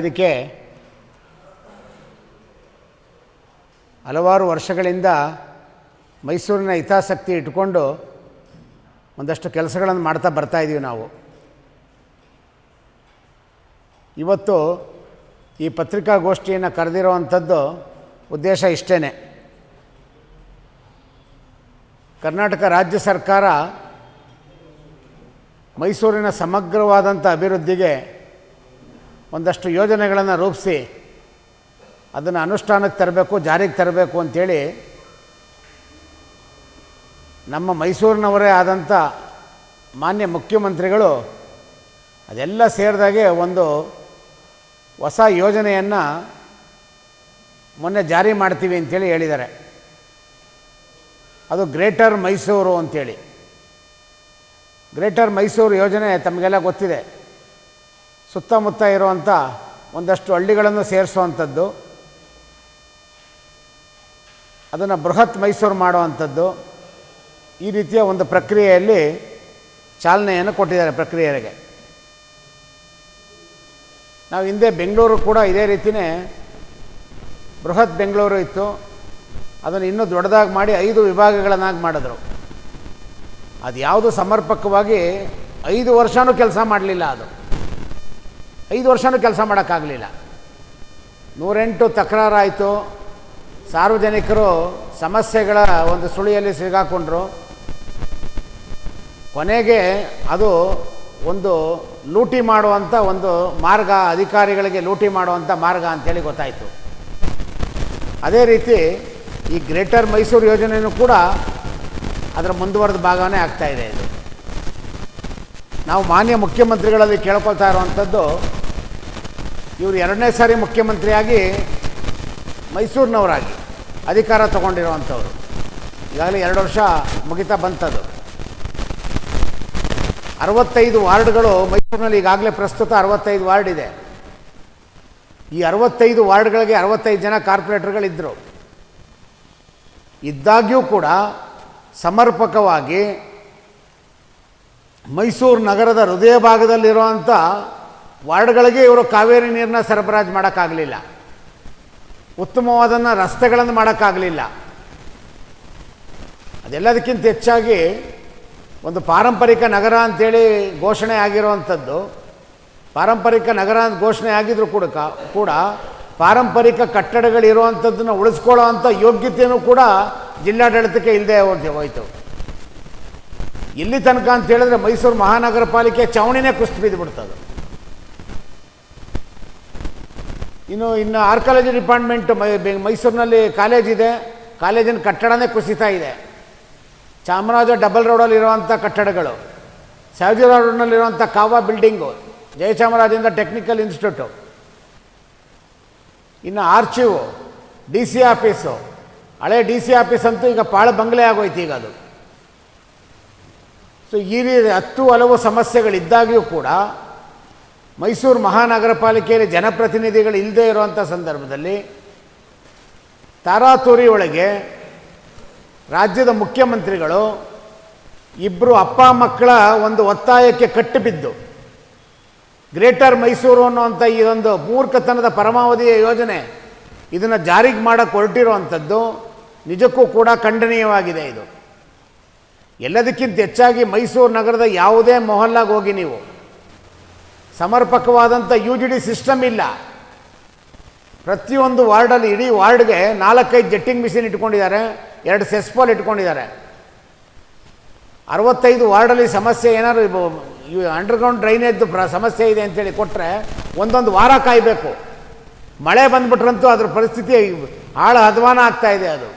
ಇದಕ್ಕೆ ಹಲವಾರು ವರ್ಷಗಳಿಂದ ಮೈಸೂರಿನ ಹಿತಾಸಕ್ತಿ ಇಟ್ಕೊಂಡು ಒಂದಷ್ಟು ಕೆಲಸಗಳನ್ನು ಮಾಡ್ತಾ ಬರ್ತಾ ಇದ್ದೀವಿ ನಾವು. ಇವತ್ತು ಈ ಪತ್ರಿಕಾಗೋಷ್ಠಿಯನ್ನು ಕರೆದಿರುವಂಥದ್ದು ಉದ್ದೇಶ ಇಷ್ಟೇ ಕರ್ನಾಟಕ ರಾಜ್ಯ ಸರ್ಕಾರ ಮೈಸೂರಿನ ಸಮಗ್ರವಾದಂಥ ಅಭಿವೃದ್ಧಿಗೆ ಒಂದಷ್ಟು ಯೋಜನೆಗಳನ್ನು ರೂಪಿಸಿ ಅದನ್ನು ಅನುಷ್ಠಾನಕ್ಕೆ ತರಬೇಕು, ಜಾರಿಗೆ ತರಬೇಕು ಅಂಥೇಳಿ ನಮ್ಮ ಮೈಸೂರಿನವರೇ ಆದಂಥ ಮಾನ್ಯ ಮುಖ್ಯಮಂತ್ರಿಗಳು ಅದೆಲ್ಲ ಸೇರಿದಾಗೆ ಒಂದು ಹೊಸ ಯೋಜನೆಯನ್ನು ಮೊನ್ನೆ ಜಾರಿ ಮಾಡ್ತೀವಿ ಅಂತೇಳಿ ಹೇಳಿದ್ದಾರೆ. ಅದು ಗ್ರೇಟರ್ ಮೈಸೂರು ಅಂಥೇಳಿ ಗ್ರೇಟರ್ ಮೈಸೂರು ಯೋಜನೆ ತಮಗೆಲ್ಲ ಗೊತ್ತಿದೆ. ಸುತ್ತಮುತ್ತ ಇರುವಂಥ ಒಂದಷ್ಟು ಹಳ್ಳಿಗಳನ್ನು ಸೇರಿಸುವಂಥದ್ದು. ಅದನ್ನು ಬೃಹತ್ ಮೈಸೂರು ಮಾಡುವಂಥದ್ದು. ಈ ರೀತಿಯ ಒಂದು ಪ್ರಕ್ರಿಯೆಯಲ್ಲಿ ಚಾಲನೆಯನ್ನು ಕೊಟ್ಟಿದ್ದಾರೆ ಪ್ರಕ್ರಿಯೆಗೆ ನಾವು ಹಿಂದೆ ಬೆಂಗಳೂರು ಕೂಡ ಇದೇ ರೀತಿಯೇ ಬೃಹತ್ ಬೆಂಗಳೂರು ಇತ್ತು. ಅದನ್ನು ಇನ್ನೂ ದೊಡ್ಡದಾಗಿ ಮಾಡಿ ಐದು ವಿಭಾಗಗಳನ್ನಾಗಿ ಮಾಡಿದ್ರು. ಅದು ಯಾವುದು ಸಮರ್ಪಕವಾಗಿ ಐದು ವರ್ಷವೂ ಕೆಲಸ ಮಾಡಲಿಲ್ಲ ಅದು. ಐದು ವರ್ಷನೂ ಕೆಲಸ ಮಾಡೋಕ್ಕಾಗಲಿಲ್ಲ. ನೂರೆಂಟು ತಕರಾರಾಯಿತು. ಸಾರ್ವಜನಿಕರು ಸಮಸ್ಯೆಗಳ ಒಂದು ಸುಳಿಯಲ್ಲಿ ಸಿಗಾಕೊಂಡ್ರು. ಕೊನೆಗೆ ಅದು ಒಂದು ಲೂಟಿ ಮಾಡುವಂಥ ಒಂದು ಮಾರ್ಗ, ಅಧಿಕಾರಿಗಳಿಗೆ ಲೂಟಿ ಮಾಡುವಂಥ ಮಾರ್ಗ ಅಂತೇಳಿ ಗೊತ್ತಾಯಿತು. ಅದೇ ರೀತಿ ಈ ಗ್ರೇಟರ್ ಮೈಸೂರು ಯೋಜನೆಯೂ ಕೂಡ ಅದರ ಮುಂದುವರೆದ ಭಾಗವೇ ಆಗ್ತಾಯಿದೆ ಇದು. ನಾವು ಮಾನ್ಯ ಮುಖ್ಯಮಂತ್ರಿಗಳಲ್ಲಿ ಕೇಳ್ಕೊಳ್ತಾ ಇರುವಂಥದ್ದು ಇವರು ಎರಡನೇ ಸಾರಿ ಮುಖ್ಯಮಂತ್ರಿಯಾಗಿ ಮೈಸೂರಿನವರಾಗಿ, ಅಧಿಕಾರ ತಗೊಂಡಿರುವಂಥವ್ರು. ಈಗಾಗಲೇ ಎರಡು ವರ್ಷ ಮುಗಿತಾ ಬಂತದ್ದು ಅರವತ್ತೈದು ವಾರ್ಡ್ಗಳು ಮೈಸೂರಿನಲ್ಲಿ ಈಗಾಗಲೇ ಪ್ರಸ್ತುತ ಅರವತ್ತೈದು ವಾರ್ಡ್ ಇದೆ. ಈ ಅರವತ್ತೈದು ವಾರ್ಡ್ಗಳಿಗೆ ಅರವತ್ತೈದು ಜನ ಕಾರ್ಪೊರೇಟರ್ಗಳಿದ್ದರು ಇದ್ದಾಗ್ಯೂ ಕೂಡ ಸಮರ್ಪಕವಾಗಿ ಮೈಸೂರು ನಗರದ ಹೃದಯ ಭಾಗದಲ್ಲಿರುವಂಥ ವಾರ್ಡ್ಗಳಿಗೆ ಇವರು ಕಾವೇರಿ ನೀರನ್ನ ಸರಬರಾಜು ಮಾಡೋಕ್ಕಾಗಲಿಲ್ಲ. ಉತ್ತಮವಾದನ್ನು ರಸ್ತೆಗಳನ್ನು ಮಾಡೋಕ್ಕಾಗಲಿಲ್ಲ. ಅದೆಲ್ಲದಕ್ಕಿಂತ ಹೆಚ್ಚಾಗಿ ಒಂದು ಪಾರಂಪರಿಕ ನಗರ ಅಂತೇಳಿ ಘೋಷಣೆ ಆಗಿರುವಂಥದ್ದು, ಪಾರಂಪರಿಕ ನಗರ ಅಂತ ಘೋಷಣೆ ಆಗಿದ್ರು ಕೂಡ ಕೂಡ ಪಾರಂಪರಿಕ ಕಟ್ಟಡಗಳಿರುವಂಥದ್ದನ್ನು ಉಳಿಸ್ಕೊಳ್ಳೋ ಅಂಥ ಯೋಗ್ಯತೆಯೂ ಕೂಡ ಜಿಲ್ಲಾಡಳಿತಕ್ಕೆ ಇಲ್ಲದೆ ಹೋಯ್ತು. ಇಲ್ಲಿ ತನಕ ಅಂತ ಹೇಳಿದ್ರೆ ಮೈಸೂರು ಮಹಾನಗರ ಪಾಲಿಕೆ ಚಾವಣಿನೇ ಕುಸ್ತು ಬಿದ್ದುಬಿಡ್ತದೆ ಇನ್ನು ಇನ್ನು ಆರ್ಕಾಲಜಿ ಡಿಪಾರ್ಟ್ಮೆಂಟ್ ಮೈ ಮೈಸೂರಿನಲ್ಲಿ ಕಾಲೇಜ್ ಇದೆ. ಕಾಲೇಜಿನ ಕಟ್ಟಡನೇ ಕುಸಿತಾ ಇದೆ. ಚಾಮರಾಜ ಡಬಲ್ ರೋಡಲ್ಲಿ ಇರುವಂಥ ಕಟ್ಟಡಗಳು ಸಾವಿರ ರೋಡ್ನಲ್ಲಿರುವಂಥ ಕಾವಾ ಬಿಲ್ಡಿಂಗು ಜಯಚಾಮರಾಜೇಂದ್ರ ಟೆಕ್ನಿಕಲ್ ಇನ್ಸ್ಟಿಟ್ಯೂಟು. ಇನ್ನು ಆರ್ಚಿವು, ಡಿ ಸಿ ಆಫೀಸು, ಹಳೆ ಡಿ ಸಿ ಆಫೀಸ್ ಅಂತೂ ಈಗ ಪಾಳ ಬಂಗ್ಲೆ ಆಗೋಯ್ತು ಈಗ ಅದು. ಸೊ ಈ ರೀತಿ ಹತ್ತು ಹಲವು ಸಮಸ್ಯೆಗಳಿದ್ದಾಗ್ಯೂ ಕೂಡ ಮೈಸೂರು ಮಹಾನಗರ ಪಾಲಿಕೆಯಲ್ಲಿ ಜನಪ್ರತಿನಿಧಿಗಳು ಇಲ್ಲದೇ ಇರುವಂಥ ಸಂದರ್ಭದಲ್ಲಿ ತಾರಾತುರಿ ಒಳಗೆ ರಾಜ್ಯದ ಮುಖ್ಯಮಂತ್ರಿಗಳು ಇಬ್ಬರು ಅಪ್ಪ ಮಕ್ಕಳ ಒಂದು ಒತ್ತಾಯಕ್ಕೆ ಕಟ್ಟಿಬಿದ್ದು ಗ್ರೇಟರ್ ಮೈಸೂರು ಅನ್ನುವಂಥ ಈ ಒಂದು ಮೂರ್ಖತನದ ಪರಮಾವಧಿಯ ಯೋಜನೆ ಇದನ್ನು ಜಾರಿಗೆ ಮಾಡಕ್ಕೆ ಹೊರಟಿರುವಂಥದ್ದು ನಿಜಕ್ಕೂ ಕೂಡ ಖಂಡನೀಯವಾಗಿದೆ ಇದು. ಎಲ್ಲದಕ್ಕಿಂತ ಹೆಚ್ಚಾಗಿ ಮೈಸೂರು ನಗರದ ಯಾವುದೇ ಮೊಹಲ್ಲಾಗೆ ಹೋಗಿ ನೀವು. ಸಮರ್ಪಕವಾದಂಥ ಯು ಜಿ ಡಿ ಸಿಸ್ಟಮ್ ಇಲ್ಲ. ಪ್ರತಿಯೊಂದು ವಾರ್ಡಲ್ಲಿ, ಇಡೀ ವಾರ್ಡ್ಗೆ ನಾಲ್ಕೈದು ಜೆಟ್ಟಿಂಗ್ ಮಿಷಿನ್ ಇಟ್ಕೊಂಡಿದ್ದಾರೆ, ಎರಡು ಸೆಸ್ಪಾಲ್ ಇಟ್ಕೊಂಡಿದ್ದಾರೆ. ಅರವತ್ತೈದು ವಾರ್ಡಲ್ಲಿ ಸಮಸ್ಯೆ ಏನಾದ್ರು ಅಂಡರ್ಗ್ರೌಂಡ್ ಡ್ರೈನೇಜ್ದು ಪ್ರ, ಸಮಸ್ಯೆ ಇದೆ ಅಂತೇಳಿ ಕೊಟ್ಟರೆ ಒಂದೊಂದು ವಾರ ಕಾಯಬೇಕು. ಮಳೆ ಬಂದ್ಬಿಟ್ರಂತೂ ಅದ್ರ ಪರಿಸ್ಥಿತಿ ಆಳ ಅಧ್ವಾನ ಆಗ್ತಾ ಇದೆ ಅದು.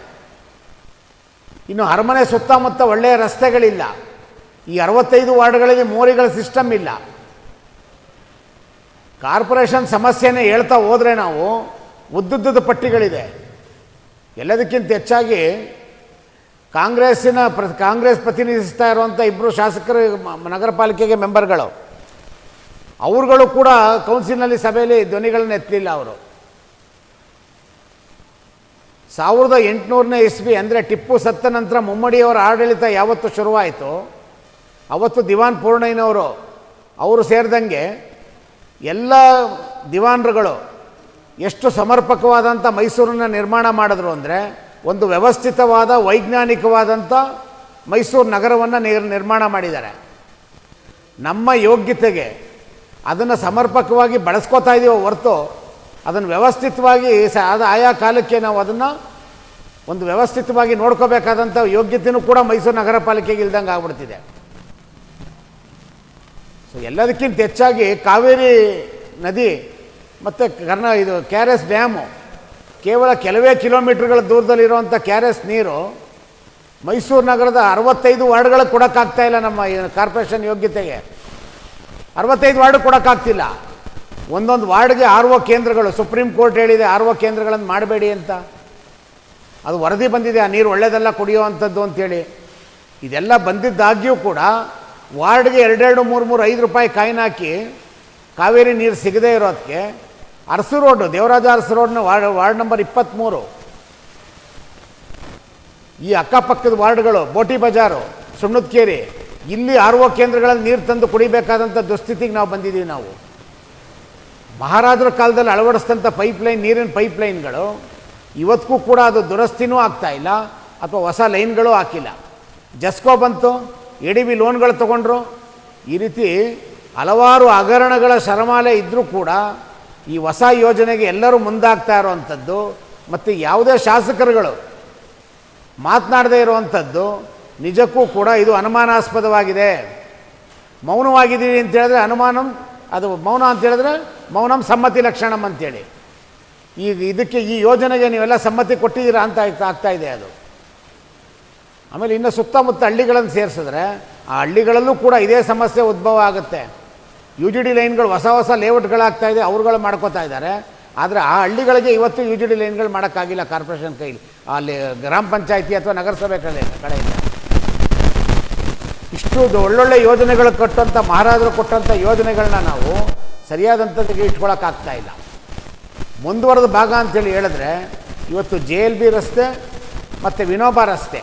ಇನ್ನು ಅರಮನೆ ಸುತ್ತಮುತ್ತ ಒಳ್ಳೆಯ ರಸ್ತೆಗಳಿಲ್ಲ. ಈ ಅರವತ್ತೈದು ವಾರ್ಡ್ಗಳಲ್ಲಿ ಮೋರಿಗಳ ಸಿಸ್ಟಮ್ ಇಲ್ಲ. ಕಾರ್ಪೊರೇಷನ್ ಸಮಸ್ಯೆನೇ ಹೇಳ್ತಾ ಹೋದರೆ ನಾವು ಉದ್ದುದ್ದದ ಪಟ್ಟಿಗಳಿದೆ. ಎಲ್ಲದಕ್ಕಿಂತ ಹೆಚ್ಚಾಗಿ ಕಾಂಗ್ರೆಸ್ಸಿನ ಪ್ರ, ಕಾಂಗ್ರೆಸ್ ಪ್ರತಿನಿಧಿಸ್ತಾ ಇರುವಂಥ ಇಬ್ಬರು ಶಾಸಕರು ನಗರ ಪಾಲಿಕೆಗೆ ಮೆಂಬರ್ಗಳು. ಅವರುಗಳು ಕೂಡ ಕೌನ್ಸಿಲ್ನಲ್ಲಿ ಸಭೆಯಲ್ಲಿ ಧ್ವನಿಗಳನ್ನ ಎತ್ತಲಿಲ್ಲ ಅವರು. ಸಾವಿರದ ಎಂಟುನೂರನೇ ಇಸ್ವಿ ಅಂದರೆ ಟಿಪ್ಪು ಸತ್ತ ನಂತರ ಮುಮ್ಮಡಿಯವರ ಆಡಳಿತ ಯಾವತ್ತು ಶುರುವಾಯಿತು. ಅವತ್ತು ದಿವಾನ್ ಪೂರ್ಣಯ್ಯನವರು ಅವರು ಸೇರಿದಂಗೆ ಎಲ್ಲ ದಿವಾನ್ರುಗಳು ಎಷ್ಟು ಸಮರ್ಪಕವಾದಂಥ ಮೈಸೂರನ್ನು ನಿರ್ಮಾಣ ಮಾಡಿದ್ರು ಅಂದರೆ ಒಂದು ವ್ಯವಸ್ಥಿತವಾದ, ವೈಜ್ಞಾನಿಕವಾದಂಥ ಮೈಸೂರು ನಗರವನ್ನು ನಿರ್ ನಿರ್ಮಾಣ ಮಾಡಿದ್ದಾರೆ. ನಮ್ಮ ಯೋಗ್ಯತೆಗೆ ಅದನ್ನು ಸಮರ್ಪಕವಾಗಿ ಬಳಸ್ಕೋತಾ ಇದೀವೋ ಹೊರತು ಅದನ್ನು ವ್ಯವಸ್ಥಿತವಾಗಿ ಸ ಅದು ಆಯಾ ಕಾಲಕ್ಕೆ ನಾವು ಅದನ್ನು ಒಂದು ವ್ಯವಸ್ಥಿತವಾಗಿ ನೋಡ್ಕೋಬೇಕಾದಂಥ ಯೋಗ್ಯತೆಯೂ ಕೂಡ ಮೈಸೂರು ನಗರ ಪಾಲಿಕೆಗೆ ಇಲ್ದಂಗೆ ಆಗ್ಬಿಡ್ತಿದೆ. ಸೊ ಎಲ್ಲದಕ್ಕಿಂತ ಹೆಚ್ಚಾಗಿ ಕಾವೇರಿ ನದಿ ಮತ್ತು ಕರ್ನಾ ಇದು ಕೆ ಆರ್ ಎಸ್ ಡ್ಯಾಮು, ಕೇವಲ ಕೆಲವೇ ಕಿಲೋಮೀಟ್ರ್ಗಳ ದೂರದಲ್ಲಿರುವಂಥ ಕೆ ಆರ್ ಎಸ್ ನೀರು ಮೈಸೂರು ನಗರದ ಅರವತ್ತೈದು ವಾರ್ಡ್ಗಳಿಗೆ ಕೊಡೋಕ್ಕಾಗ್ತಾ ಇಲ್ಲ ನಮ್ಮ ಕಾರ್ಪೊರೇಷನ್ ಯೋಗ್ಯತೆಗೆ. ಅರವತ್ತೈದು ವಾರ್ಡ್ ಕೊಡೋಕ್ಕಾಗ್ತಿಲ್ಲ. ಒಂದೊಂದು ವಾರ್ಡ್ಗೆ ಆರ್ ಒ ಕೇಂದ್ರಗಳು, ಸುಪ್ರೀಂ ಕೋರ್ಟ್ ಹೇಳಿದೆ ಆರ್ ಒ ಕೇಂದ್ರಗಳನ್ನು ಮಾಡಬೇಡಿ ಅಂತ. ಅದು ವರದಿ ಬಂದಿದೆ, ಆ ನೀರು ಒಳ್ಳೆಯದಲ್ಲ ಕುಡಿಯುವಂಥದ್ದು ಅಂತೇಳಿ. ಇದೆಲ್ಲ ಬಂದಿದ್ದಾಗ್ಯೂ ಕೂಡ ವಾರ್ಡ್ಗೆ ಎರಡೆರಡು, ಮೂರು ಮೂರು, ಐದು ರೂಪಾಯಿ ಕಾಯಿನ್ ಹಾಕಿ ಕಾವೇರಿ ನೀರು ಸಿಗದೇ ಇರೋದಕ್ಕೆ ಅರಸು ರೋಡು, ದೇವರಾಜ ಅರಸು ರೋಡ್ನ ವಾರ್ಡ್ ವಾರ್ಡ್ ನಂಬರ್ ಇಪ್ಪತ್ತ್ಮೂರು. ಈ ಅಕ್ಕಪಕ್ಕದ ವಾರ್ಡ್ಗಳು, ಬೋಟಿ ಬಜಾರು, ಸುಣ್ಣದಕೇರಿ, ಇಲ್ಲಿ ಆರ್ ಒ ಕೇಂದ್ರಗಳಲ್ಲಿ ನೀರು ತಂದು ಕುಡಿಬೇಕಾದಂಥ ದುಸ್ಥಿತಿಗೆ ನಾವು ಬಂದಿದ್ದೀವಿ ನಾವು. ಮಹಾರಾಜರ ಕಾಲದಲ್ಲಿ ಅಳವಡಿಸಿದಂಥ ಪೈಪ್ಲೈನ್, ನೀರಿನ ಪೈಪ್ಲೈನ್ಗಳು, ಇವತ್ತಿಗೂ ಕೂಡ ಅದು ದುರಸ್ತಿನೂ ಆಗ್ತಾಯಿಲ್ಲ ಅಥವಾ ಹೊಸ ಲೈನ್ಗಳು ಹಾಕಿಲ್ಲ. ಜಸ್ಕೋ ಬಂತು ಎ ಡಿ ಲೋನ್ಗಳು ತೊಗೊಂಡ್ರು. ಈ ರೀತಿ ಹಲವಾರು ಹಗರಣಗಳ ಶರಮಾಲೆ ಇದ್ದರೂ ಕೂಡ ಈ ಹೊಸ ಯೋಜನೆಗೆ ಎಲ್ಲರೂ ಮುಂದಾಗ್ತಾ ಇರುವಂಥದ್ದು ಮತ್ತು ಯಾವುದೇ ಶಾಸಕರುಗಳು ಮಾತನಾಡದೇ ಇರುವಂಥದ್ದು ನಿಜಕ್ಕೂ ಕೂಡ ಇದು ಅನುಮಾನಾಸ್ಪದವಾಗಿದೆ. ಮೌನವಾಗಿದ್ದೀರಿ ಅಂತ ಹೇಳಿದ್ರೆ ಅನುಮಾನಂ, ಅದು ಮೌನ ಅಂತ ಹೇಳಿದ್ರೆ ಮೌನಂ ಸಮ್ಮತಿ ಲಕ್ಷಣಂ ಅಂತೇಳಿ. ಈಗ ಇದಕ್ಕೆ ಈ ಯೋಜನೆಗೆ ನೀವೆಲ್ಲ ಸಮ್ಮತಿ ಕೊಟ್ಟಿದ್ದೀರಾ ಅಂತ ಆಗ್ತಾ ಇದೆ ಅದು. ಆಮೇಲೆ ಇನ್ನು ಸುತ್ತಮುತ್ತ ಹಳ್ಳಿಗಳನ್ನು ಸೇರಿಸಿದ್ರೆ ಆ ಹಳ್ಳಿಗಳಲ್ಲೂ ಕೂಡ ಇದೇ ಸಮಸ್ಯೆ ಉದ್ಭವ ಆಗುತ್ತೆ. ಯು ಜಿ ಡಿ ಲೈನ್ಗಳು ಹೊಸ ಹೊಸ ಲೇಔಟ್ಗಳಾಗ್ತಾ ಇದೆ, ಅವ್ರುಗಳು ಮಾಡ್ಕೋತಾ ಇದ್ದಾರೆ. ಆದರೆ ಆ ಹಳ್ಳಿಗಳಿಗೆ ಇವತ್ತು ಯು ಜಿ ಡಿ ಲೈನ್ಗಳು ಮಾಡೋಕ್ಕಾಗಿಲ್ಲ ಕಾರ್ಪೊರೇಷನ್ ಕೈಲಿ. ಅಲ್ಲಿ ಗ್ರಾಮ ಪಂಚಾಯಿತಿ ಅಥವಾ ನಗರಸಭೆ ಕಡೆ ಕಡೆಯಿಂದ ಇಷ್ಟು ಒಳ್ಳೊಳ್ಳೆ ಯೋಜನೆಗಳು ಕೊಟ್ಟಂಥ ಮಹಾರಾಜರು ಕೊಟ್ಟಂಥ ಯೋಜನೆಗಳನ್ನ ನಾವು ಸರಿಯಾದಂಥದ್ದಕ್ಕೆ ಇಟ್ಕೊಳಕ್ಕಾಗ್ತಾ ಇಲ್ಲ. ಮುಂದುವರೆದ ಭಾಗ ಅಂತೇಳಿ ಹೇಳಿದ್ರೆ, ಇವತ್ತು ಜೆ ಎಲ್ ಬಿ ರಸ್ತೆ ಮತ್ತು ವಿನೋಬಾ ರಸ್ತೆ.